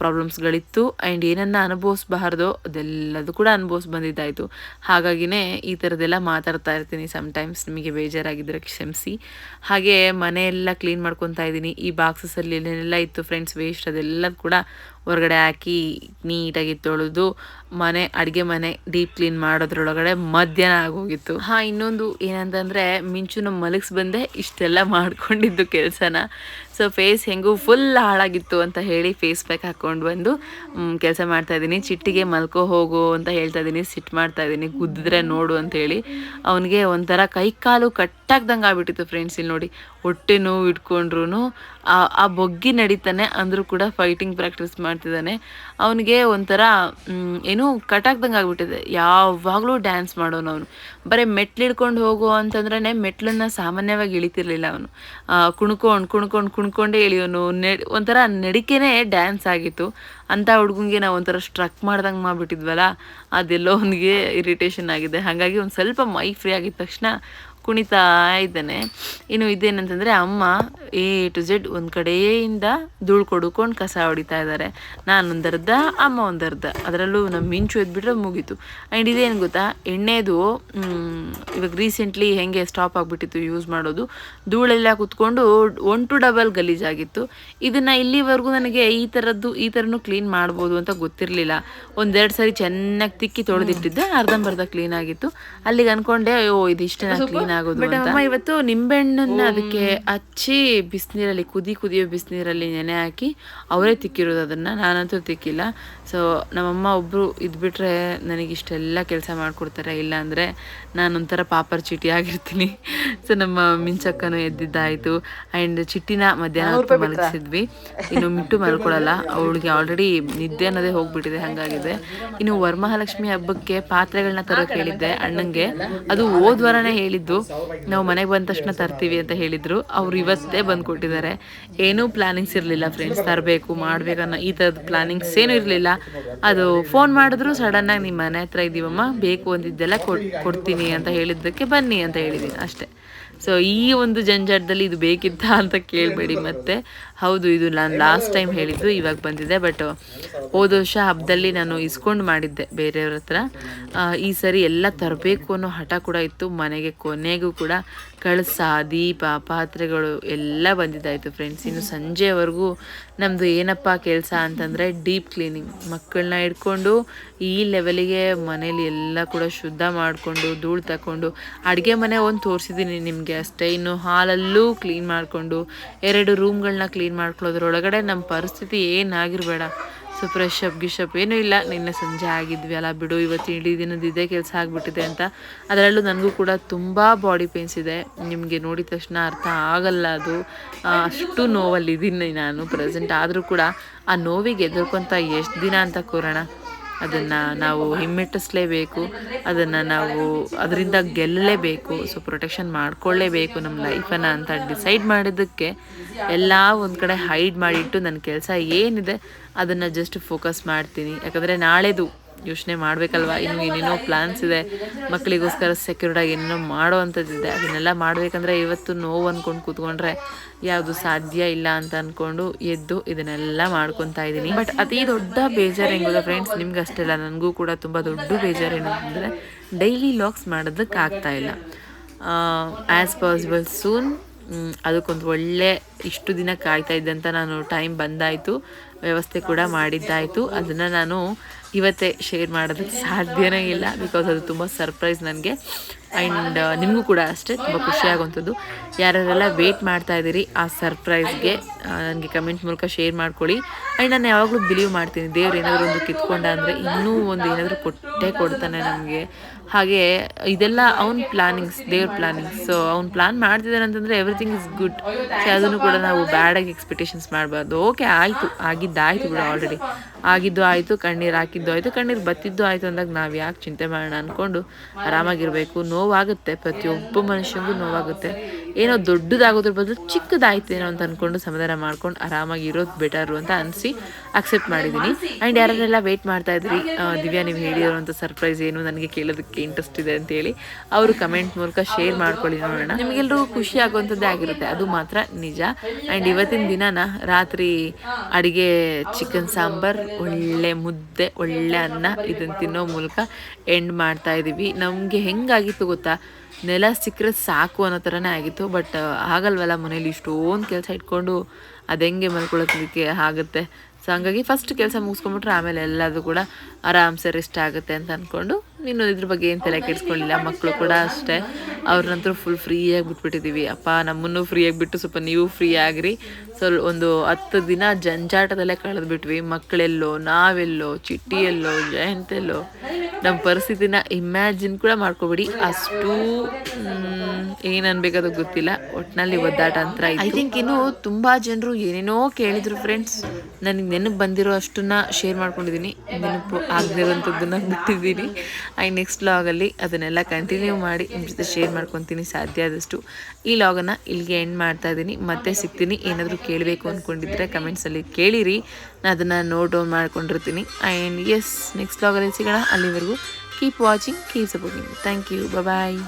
ಪ್ರಾಬ್ಲಮ್ಸ್ಗಳಿತ್ತು ಆ್ಯಂಡ್ ಏನನ್ನ ಅನುಭವಿಸ್ಬಾರ್ದೋ ಅದೆಲ್ಲದು ಕೂಡ ಅನುಭವಿಸ್ ಬಂದಿದ್ದಾಯಿತು. ಹಾಗಾಗಿನೇ ಈ ಥರದ್ದೆಲ್ಲ ಮಾತಾಡ್ತಾ ಇರ್ತೀನಿ ಸಮ್ಟೈಮ್ಸ್ ನಿಮಗೆ ಬೇಜಾರಾಗಿದ್ದರೆ ಕ್ಷಮಿಸಿ. ಹಾಗೆ ಮನೆಯೆಲ್ಲ ಕ್ಲೀನ್ ಮಾಡ್ಕೊತಾ ಇದ್ದೀನಿ. ಈ ಬಾಕ್ಸಸಲ್ಲಿ ಏನೇನೆಲ್ಲ ಇತ್ತು ಫ್ರೆಂಡ್ಸ್ ವೇಸ್ಟ್ ಅದೆಲ್ಲ ಕೂಡ ಹೊರಗಡೆ ಹಾಕಿ ನೀಟಾಗಿ ತೊಳೆದು ಮನೆ, ಅಡುಗೆ ಮನೆ ಡೀಪ್ ಕ್ಲೀನ್ ಮಾಡೋದ್ರೊಳಗಡೆ ಮಧ್ಯಾಹ್ನ ಆಗೋಗಿತ್ತು. ಹಾಂ, ಇನ್ನೊಂದು ಏನಂತಂದರೆ ಮಿಂಚುನ ಮಲಗಿಸ್ ಬಂದೆ. ಇಷ್ಟೆಲ್ಲ ಮಾಡ್ಕೊಂಡಿದ್ದು ಕೆಲಸನ. ಸೊ ಫೇಸ್ ಹೆಂಗೂ ಫುಲ್ ಹಾಳಾಗಿತ್ತು ಅಂತ ಹೇಳಿ ಫೇಸ್ ಪ್ಯಾಕ್ ಹಾಕ್ಕೊಂಡು ಬಂದು ಕೆಲಸ ಮಾಡ್ತಾ ಇದ್ದೀನಿ. ಚಿಟ್ಟಿಗೆ ಮಲ್ಕೋ ಹೋಗು ಅಂತ ಹೇಳ್ತಾ ಇದ್ದೀನಿ. ಸಿಟ್ ಮಾಡ್ತಾ ಇದ್ದೀನಿ. ಗುದ್ದಿದ್ರೆ ನೋಡು ಅಂತ ಹೇಳಿ ಅವನಿಗೆ ಒಂಥರ ಕೈ ಕಾಲು ಕಟ್ಟಾಗ್ದಂಗೆ ಆಗ್ಬಿಟ್ಟಿತ್ತು ಫ್ರೆಂಡ್ಸ್ ಇಲ್ಲಿ ನೋಡಿ. ಹೊಟ್ಟೆ ನೋವು ಇಟ್ಕೊಂಡ್ರು ಆ ಬೊಗ್ಗಿ ನಡೀತಾನೆ ಅಂದರೂ ಕೂಡ ಫೈಟಿಂಗ್ ಪ್ರಾಕ್ಟೀಸ್ ಮಾಡ್ತಿದ್ದಾನೆ. ಅವನಿಗೆ ಒಂಥರ ಏನು ಕಟಾಕ್ದಂಗೆ ಆಗ್ಬಿಟ್ಟಿದೆ. ಯಾವಾಗಲೂ ಡ್ಯಾನ್ಸ್ ಮಾಡೋನು ಅವನು. ಬರೀ ಮೆಟ್ಲು ಹಿಡ್ಕೊಂಡು ಹೋಗು ಅಂತಂದ್ರೆ ಮೆಟ್ಲನ್ನು ಸಾಮಾನ್ಯವಾಗಿ ಇಳಿತಿರ್ಲಿಲ್ಲ ಅವನು. ಕುಣ್ಕೊಂಡು ಕುಣ್ಕೊಂಡು, ಕುಣ್ಕೊಂಡೇ ಇಳಿಯೋನು. ನೆ, ಒಂಥರ ನಡಿಕೆನೇ ಡ್ಯಾನ್ಸ್ ಆಗಿತ್ತು. ಅಂಥ ಹುಡುಗಂಗೆ ನಾವು ಒಂಥರ ಸ್ಟ್ರಕ್ ಮಾಡ್ದಂಗೆ ಮಾಡಿಬಿಟ್ಟಿದ್ವಲ್ಲ, ಅದೆಲ್ಲೋ ಅವನಿಗೆ ಇರಿಟೇಷನ್ ಆಗಿದೆ. ಹಾಗಾಗಿ ಒಂದು ಸ್ವಲ್ಪ ಮೈ ಫ್ರೀ ಆಗಿದ ತಕ್ಷಣ ಕುಣಿತಾ ಇದ್ದಾನೆ. ಇನ್ನು ಇದೇನಂತಂದರೆ ಅಮ್ಮ ಎ ಟು ಝೆಡ್ ಒಂದು ಕಡೆಯಿಂದ ಧೂಳು ಕೊಡ್ಕೊಂಡು ಕಸ ಹೊಡಿತಾ ಇದ್ದಾರೆ. ನಾನು ಒಂದು ಅರ್ಧ ಅಮ್ಮ ಒಂದರ್ಧ ಅರ್ಧ. ಅದರಲ್ಲೂ ನಮ್ಮ ಮಿಂಚು ಎದ್ಬಿಟ್ರೆ ಮುಗೀತು. ಆ್ಯಂಡ್ ಇದೇನು ಗೊತ್ತಾ? ಎಣ್ಣೆದು ಇವಾಗ ರೀಸೆಂಟ್ಲಿ ಹೆಂಗೆ ಸ್ಟಾಪ್ ಆಗಿಬಿಟ್ಟಿತ್ತು ಯೂಸ್ ಮಾಡೋದು. ಧೂಳೆಲ್ಲ ಕುತ್ಕೊಂಡು ಒನ್ ಟು ಡಬಲ್ ಗಲೀಜಾಗಿತ್ತು ಇದನ್ನು ಇಲ್ಲಿವರೆಗೂ ನನಗೆ ಈ ಥರದ್ದು ಈ ಥರನೂ ಕ್ಲೀನ್ ಮಾಡ್ಬೋದು ಅಂತ ಗೊತ್ತಿರಲಿಲ್ಲ. ಒಂದೆರಡು ಸರಿ ಚೆನ್ನಾಗಿ ತಿಕ್ಕಿ ತೊಳೆದಿಟ್ಟಿದ್ದೆ ಅರ್ಧಂಬರ್ಧ ಕ್ಲೀನ್ ಆಗಿತ್ತು. ಅಲ್ಲಿಗೆ ಅನ್ಕೊಂಡೆ ಓ ಇದು ಇಷ್ಟೇನ ಕ್ಲೀನ್ ಆಗೋದು ಬಟ್ ಅಮ್ಮ ಇವತ್ತು ನಿಂಬೆಹಣ್ಣನ್ನ ಅದಕ್ಕೆ ಹಚ್ಚಿ ಬಿಸಿನೀರಲ್ಲಿ ಕುದಿ ಕುದಿಯೋ ಬಿಸಿನೀರಲ್ಲಿ ನೆನೆ ಹಾಕಿ ಅವರೇ ತಿಕ್ಕಿರೋದು ಅದನ್ನ ನಾನಂತೂ ತಿಕ್ಕಿಲ್ಲ. ಸೊ ನಮ್ಮಮ್ಮ ಒಬ್ರು ಇದ್ಬಿಟ್ರೆ ನನಗೆ ಇಷ್ಟೆಲ್ಲ ಕೆಲಸ ಮಾಡ್ಕೊಡ್ತಾರೆ. ಇಲ್ಲ ಅಂದ್ರೆ ನಾನೊಂಥರ ಪಾಪರ್ ಚೀಟಿ ಆಗಿರ್ತೀನಿ. ಸೊ ನಮ್ಮ ಮಿಂಚಕ್ಕನು ಎದ್ದಿದ್ದಾಯ್ತು. ಅಂಡ್ ಚಿಟ್ಟಿನ ಮಧ್ಯಾಹ್ನ ಹೊತ್ತು ಮಲಗಿಸಿದ್ವಿ. ಇನ್ನು ಮಿಟ್ಟು ಮಲ್ಕೊಳಲ್ಲ ಅವಳಿಗೆ ಆಲ್ರೆಡಿ ನಿದ್ದೆ ಅನ್ನೋದೇ ಹೋಗ್ಬಿಟ್ಟಿದೆ ಹಂಗಾಗಿದೆ. ಇನ್ನು ವರಮಹಾಲಕ್ಷ್ಮಿ ಹಬ್ಬಕ್ಕೆ ಪಾತ್ರೆಗಳನ್ನ ತರೋಕೆ ಹೇಳಿದ್ದೆ ಅಣ್ಣಂಗೆ. ಅದು ಹೋದ್ವಾರನೇ ಹೇಳಿದ್ದು. ನಾವು ಮನೆಗೆ ಬಂದ ತಕ್ಷಣ ತರ್ತೀವಿ ಅಂತ ಹೇಳಿದ್ರು. ಅವ್ರು ಇವತ್ತೇ ಬಂದು ಕೊಟ್ಟಿದ್ದಾರೆ. ಏನೂ ಪ್ಲಾನಿಂಗ್ಸ್ ಇರಲಿಲ್ಲ ಫ್ರೆಂಡ್ಸ್ ತರಬೇಕು ಮಾಡ್ಬೇಕನ್ನೋ ಈ ಥರದ ಪ್ಲಾನಿಂಗ್ಸ್ ಏನೂ ಇರಲಿಲ್ಲ. ಅದು ಫೋನ್ ಮಾಡಿದ್ರು ಸಡನ್ನಾಗಿ ನಿಮ್ಮ ಮನೆ ಹತ್ರ ಇದ್ದೀವಮ್ಮ ಬೇಕು ಅಂದಿದ್ದೆಲ್ಲ ಕೊಡ್ ಕೊಡ್ತೀನಿ ಅಂತ ಹೇಳಿದ್ದಕ್ಕೆ ಬನ್ನಿ ಅಂತ ಹೇಳಿದ್ದೀನಿ ಅಷ್ಟೇ. ಸೊ ಈ ಒಂದು ಜಂಜಾಟದಲ್ಲಿ ಇದು ಬೇಕಿತ್ತಾ ಅಂತ ಕೇಳಬೇಡಿ ಮತ್ತೆ. ಹೌದು ಇದು ನಾನು ಲಾಸ್ಟ್ ಟೈಮ್ ಹೇಳಿದ್ದು ಇವಾಗ ಬಂದಿದೆ ಬಟ್ ಹೋದ ವರ್ಷ ಹಬ್ಬದಲ್ಲಿ ನಾನು ಇಸ್ಕೊಂಡು ಮಾಡಿದ್ದೆ ಬೇರೆಯವ್ರ ಹತ್ರ. ಈ ಸರಿ ಎಲ್ಲ ತರಬೇಕು ಅನ್ನೋ ಹಠ ಕೂಡ ಇತ್ತು ಮನೆಗೆ ಕೊನೆಗೂ ಕೂಡ ಕಳಸ ದೀಪ ಪಾತ್ರೆಗಳು ಎಲ್ಲ ಬಂದಿದ್ದಾಯಿತು ಫ್ರೆಂಡ್ಸ್ ಇನ್ನು ಸಂಜೆವರೆಗೂ ನಮ್ಮದು ಏನಪ್ಪ ಕೆಲಸ ಅಂತಂದರೆ ಡೀಪ್ ಕ್ಲೀನಿಂಗ್ ಮಕ್ಕಳನ್ನ ಇಟ್ಕೊಂಡು ಈ ಲೆವೆಲಿಗೆ ಮನೇಲಿ ಎಲ್ಲ ಕೂಡ ಶುದ್ಧ ಮಾಡಿಕೊಂಡು ಧೂಳು ತಗೊಂಡು ಅಡುಗೆ ಮನೆ ಒಂದು ತೋರಿಸಿದ್ದೀನಿ ನಿಮಗೆ ಅಷ್ಟೇ. ಇನ್ನು ಹಾಲಲ್ಲೂ ಕ್ಲೀನ್ ಮಾಡಿಕೊಂಡು ಎರಡು ರೂಮ್ಗಳನ್ನ ಕ್ಲೀನ್ ಮಾಡ್ಕೊಳ್ಳೋದ್ರೊಳಗಡೆ ನಮ್ಮ ಪರಿಸ್ಥಿತಿ ಏನಾಗಿರಬೇಡ. ಸೊ ಫ್ರೆಶ್ ಅಪ್ ಗಿಶಪ್ ಏನೂ ಇಲ್ಲ. ನಿನ್ನೆ ಸಂಜೆ ಆಗಿದ್ವಿ ಅಲ್ಲ ಬಿಡು, ಇವತ್ತು ಇಡೀ ದಿನದ ಇದೇ ಕೆಲಸ ಆಗಿಬಿಟ್ಟಿದೆ ಅಂತ. ಅದರಲ್ಲೂ ನನಗೂ ಕೂಡ ತುಂಬ ಬಾಡಿ ಪೇನ್ಸ್ ಇದೆ. ನಿಮಗೆ ನೋಡಿದ ತಕ್ಷಣ ಅರ್ಥ ಆಗಲ್ಲ ಅದು. ಅಷ್ಟು ನೋವಲ್ಲಿದ್ದೀನಿ ನಾನು ಪ್ರೆಸೆಂಟ್ ಆದರೂ ಕೂಡ ಆ ನೋವಿಗೆ ಎದುರ್ಕೊಂತ ಎಷ್ಟು ದಿನ ಅಂತ ಕೂರೋಣ? ಅದನ್ನು ನಾವು ಹಿಮ್ಮೆಟ್ಟಿಸ್ಲೇಬೇಕು, ಅದನ್ನು ನಾವು ಅದರಿಂದ ಗೆಲ್ಲಲೇಬೇಕು ಸೊ ಪ್ರೊಟೆಕ್ಷನ್ ಮಾಡ್ಕೊಳ್ಳೇಬೇಕು ನಮ್ಮ ಲೈಫನ್ನು ಅಂತ ಡಿಸೈಡ್ ಮಾಡಿದ್ದಕ್ಕೆ ಎಲ್ಲ ಒಂದು ಕಡೆ ಹೈಡ್ ಮಾಡಿಟ್ಟು ನನ್ನ ಕೆಲಸ ಏನಿದೆ ಅದನ್ನು ಜಸ್ಟ್ ಫೋಕಸ್ ಮಾಡ್ತೀನಿ. ಯಾಕಂದರೆ ನಾಳೆದು ಯೋಚನೆ ಮಾಡಬೇಕಲ್ವಾ? ಇನ್ನು ಏನೇನೋ ಪ್ಲಾನ್ಸ್ ಇದೆ. ಮಕ್ಕಳಿಗೋಸ್ಕರ ಸೆಕ್ಯೂರ್ಡಾಗಿ ಏನೇನೋ ಮಾಡೋ ಅಂಥದ್ದಿದೆ ಅದನ್ನೆಲ್ಲ ಮಾಡಬೇಕಂದ್ರೆ ಇವತ್ತು ನೋವು ಅಂದ್ಕೊಂಡು ಕೂತ್ಕೊಂಡ್ರೆ ಯಾವುದು ಸಾಧ್ಯ ಇಲ್ಲ ಅಂತ ಅಂದ್ಕೊಂಡು ಎದ್ದು ಇದನ್ನೆಲ್ಲ ಮಾಡ್ಕೊತಾ ಇದ್ದೀನಿ. ಬಟ್ ಅತಿ ದೊಡ್ಡ ಬೇಜಾರು ಹೆಂಗಿದೆ ಫ್ರೆಂಡ್ಸ್ ನಿಮ್ಗೆ ಅಷ್ಟೇ ಇಲ್ಲ ನನಗೂ ಕೂಡ ತುಂಬ ದೊಡ್ಡ ಬೇಜಾರು ಏನಂತಂದರೆ ಡೈಲಿ ಲಾಗ್ಸ್ ಮಾಡೋದಕ್ಕೆ ಆಗ್ತಾ ಇಲ್ಲ. ಆ್ಯಸ್ ಪಾಸಿಬಲ್ ಸೂನ್ ಅದಕ್ಕೊಂದು ಒಳ್ಳೆ ಇಷ್ಟು ದಿನ ಕಾಯ್ತಾ ಇದ್ದಂತ ನಾನು ಟೈಮ್ ಬಂದಾಯಿತು. ವ್ಯವಸ್ಥೆ ಕೂಡ ಮಾಡಿದ್ದಾಯಿತು. ಅದನ್ನು ನಾನು ಇವತ್ತೇ ಶೇರ್ ಮಾಡೋದಕ್ಕೆ ಸಾಧ್ಯನೇ ಇಲ್ಲ. ಬಿಕಾಸ್ ಅದು ತುಂಬ ಸರ್ಪ್ರೈಸ್ ನನಗೆ. ಆ್ಯಂಡ್ ನಿಮಗೂ ಕೂಡ ಅಷ್ಟೇ ತುಂಬ ಖುಷಿಯಾಗುವಂಥದ್ದು ಯಾರ್ಯಾರೆಲ್ಲ ವೇಟ್ ಮಾಡ್ತಾ ಇದ್ದೀರಿ, ಆ ಸರ್ಪ್ರೈಸ್ಗೆ ನನಗೆ ಕಮೆಂಟ್ ಮೂಲಕ ಶೇರ್ ಮಾಡ್ಕೊಳ್ಳಿ ಆ್ಯಂಡ್ ನಾನು ಯಾವಾಗಲೂ ಬಿಲೀವ್ ಮಾಡ್ತೀನಿ, ದೇವ್ರು ಏನಾದರೂ ಒಂದು ಕಿತ್ಕೊಂಡ ಅಂದರೆ ಇನ್ನೂ ಒಂದು ಏನಾದರೂ ಕೊಟ್ಟೇ ಕೊಡ್ತಾನೆ ನಮಗೆ. ಹಾಗೆ ಇದೆಲ್ಲ ಅವ್ನ ಪ್ಲಾನಿಂಗ್ಸ್ ದೇವ್ರ ಪ್ಲಾನಿಂಗ್ಸ್ ಸೊ ಅವ್ನು ಪ್ಲಾನ್ ಮಾಡ್ತಿದ್ದಾನೆ ಅಂತಂದರೆ ಎವ್ರಿಥಿಂಗ್ ಇಸ್ ಗುಡ್ ಸೊ ಅದನ್ನು ಕೂಡ ನಾವು ಬ್ಯಾಡಾಗಿ ಎಕ್ಸ್ಪೆಕ್ಟೇಷನ್ಸ್ ಮಾಡಬಾರ್ದು. ಓಕೆ ಆಯಿತು. ಆಗಿದ್ದಾಯಿತು ಕೂಡ ಆಲ್ರೆಡಿ ಆಗಿದ್ದು ಆಯಿತು, ಕಣ್ಣೀರು ಹಾಕಿದ್ದು ಆಯಿತು, ಕಣ್ಣೀರು ಬತ್ತಿದ್ದು ಆಯಿತು ಅಂದಾಗ ನಾವು ಯಾಕೆ ಚಿಂತೆ ಮಾಡೋಣ ಅಂದ್ಕೊಂಡು ಆರಾಮಾಗಿರಬೇಕು. ನೋವಾಗುತ್ತೆ. ಪ್ರತಿಯೊಬ್ಬ ಮನುಷ್ಯನಿಗೂ ನೋವಾಗುತ್ತೆ. ಏನೋ ದೊಡ್ಡದಾಗೋದ್ರ ಬದಲು ಚಿಕ್ಕದಾಯ್ತೇನೋ ಅಂತ ಅಂದ್ಕೊಂಡು ಸಮಾಧಾನ ಮಾಡ್ಕೊಂಡು ಆರಾಮಾಗಿ ಇರೋದು ಬೆಟರು ಅಂತ ಅನಿಸಿ ಅಕ್ಸೆಪ್ಟ್ ಮಾಡಿದ್ದೀನಿ ಆ್ಯಂಡ್ ಯಾರೆಲ್ಲ ವೇಟ್ ಮಾಡ್ತಾ ಇದ್ರಿ? ದಿವ್ಯಾ, ನೀವು ಹೇಳಿರೋಂಥ ಸರ್ಪ್ರೈಸ್ ಏನು? ನನಗೆ ಕೇಳೋದಕ್ಕೆ ಇಂಟ್ರೆಸ್ಟ್ ಇದೆ ಅಂತೇಳಿ ಅವರು ಕಮೆಂಟ್ ಮೂಲಕ ಶೇರ್ ಮಾಡ್ಕೊಳ್ಳಿ ನೋಡೋಣ. ನಿಮಗೆಲ್ಲರೂ ಖುಷಿ ಆಗುವಂಥದ್ದೇ ಆಗಿರುತ್ತೆ. ಅದು ಮಾತ್ರ ನಿಜ. ಆ್ಯಂಡ್ ಇವತ್ತಿನ ದಿನನ ರಾತ್ರಿ ಅಡುಗೆ ಚಿಕನ್ ಸಾಂಬಾರ್, ಒಳ್ಳೆ ಮುದ್ದೆ, ಒಳ್ಳೆ ಅನ್ನ ಇದನ್ನು ತಿನ್ನೋ ಮೂಲಕ ಎಂಡ್ ಮಾಡ್ತಾ ಇದ್ದೀವಿ ನಮಗೆ ಹೆಂಗಾಗಿತ್ತು ಗೊತ್ತಾ? ನೆಲ ಸಿಕ್ಕರೆ ಸಾಕು ಅನ್ನೋ ಥರನೇ ಆಗಿತ್ತು ಬಟ್ ಆಗಲ್ವಲ್ಲ ಮನೇಲಿ ಇಷ್ಟೊಂದು ಕೆಲಸ ಇಟ್ಕೊಂಡು ಅದು ಹೆಂಗೆ ಮಲ್ಕೊಳ್ಳೋದಕ್ಕೆ ಆಗುತ್ತೆ. ಸೊ ಹಂಗಾಗಿ ಫಸ್ಟ್ ಕೆಲಸ ಮುಗಿಸ್ಕೊಂಬಿಟ್ರೆ ಆಮೇಲೆ ಎಲ್ಲಾದರೂ ಕೂಡ ಆರಾಮ್ಸೆ ರೆಸ್ಟ್ ಆಗುತ್ತೆ ಅಂತ ಅಂದ್ಕೊಂಡು ನೀನು ಇದ್ರ ಬಗ್ಗೆ ಏನು ತಲೆ ಕೆಡಿಸ್ಕೊಳ್ಳಿಲ್ಲ ಮಕ್ಕಳು ಕೂಡ ಅಷ್ಟೇ. ಅವ್ರನ್ನಂತೂ ಫುಲ್ ಫ್ರೀಯಾಗಿ ಬಿಟ್ಬಿಟ್ಟಿದ್ದೀವಿ ಅಪ್ಪ ನಮ್ಮನ್ನು ಫ್ರೀಯಾಗಿ ಬಿಟ್ಟು ಸ್ವಲ್ಪ ನೀವು ಫ್ರೀ ಆಗಿರಿ. ಸ್ವಲ್ಪ ಒಂದು ಹತ್ತು ದಿನ ಜಂಜಾಟದಲ್ಲೇ ಕಳೆದ್ಬಿಟ್ವಿ. ಮಕ್ಕಳೆಲ್ಲೋ ನಾವೆಲ್ಲೋ ಚಿಟ್ಟಿಯಲ್ಲೋ ಜಯಂತೆಲ್ಲೋ. ನಮ್ಮ ಪರಿಸ್ಥಿತಿನ ಇಮ್ಯಾಜಿನ್ ಕೂಡ ಮಾಡ್ಕೋಬೇಡಿ. ಅಷ್ಟು ಏನು ಅನ್ಬೇಕದು ಗೊತ್ತಿಲ್ಲ. ಒಟ್ಟಿನಲ್ಲಿ ಒದ್ದಾಟ ಅಂತ ಐ ಥಿಂಕ್ ಇನ್ನು ತುಂಬ ಜನರು ಏನೇನೋ ಕೇಳಿದ್ರು ಫ್ರೆಂಡ್ಸ್ ನನಗೆ ನೆನಪು ಬಂದಿರೋ ಅಷ್ಟನ್ನ ಶೇರ್ ಮಾಡ್ಕೊಂಡಿದ್ದೀನಿ ನೆನಪು ಆಗದಿರೋಂಥದ್ದನ್ನ ಬಿಟ್ಟಿದ್ದೀನಿ. ಆ್ಯಂಡ್ ನೆಕ್ಸ್ಟ್ ಲಾಗಲ್ಲಿ ಅದನ್ನೆಲ್ಲ ಕಂಟಿನ್ಯೂ ಮಾಡಿ ನಿಮ್ಮ ಜೊತೆ ಶೇರ್ ಮಾಡ್ಕೊತೀನಿ. ಸಾಧ್ಯ ಆದಷ್ಟು. ಈ ಲಾಗನ್ನು ಇಲ್ಲಿಗೆ ಎಂಡ್ ಮಾಡ್ತಾ ಇದ್ದೀನಿ. ಮತ್ತೆ ಸಿಗ್ತೀನಿ. ಏನಾದರೂ ಕೇಳಬೇಕು ಅಂದ್ಕೊಂಡಿದ್ರೆ ಕಮೆಂಟ್ಸಲ್ಲಿ ಕೇಳಿರಿ. ನಾನು ಅದನ್ನು ನೋಟ್ ಡೌನ್ ಮಾಡ್ಕೊಂಡಿರ್ತೀನಿ. ಆ್ಯಂಡ್ ಎಸ್ ನೆಕ್ಸ್ಟ್ ಲಾಗಲ್ಲಿ ಸಿಗೋಣ. ಅಲ್ಲಿವರೆಗೂ keep watching keep supporting thank you bye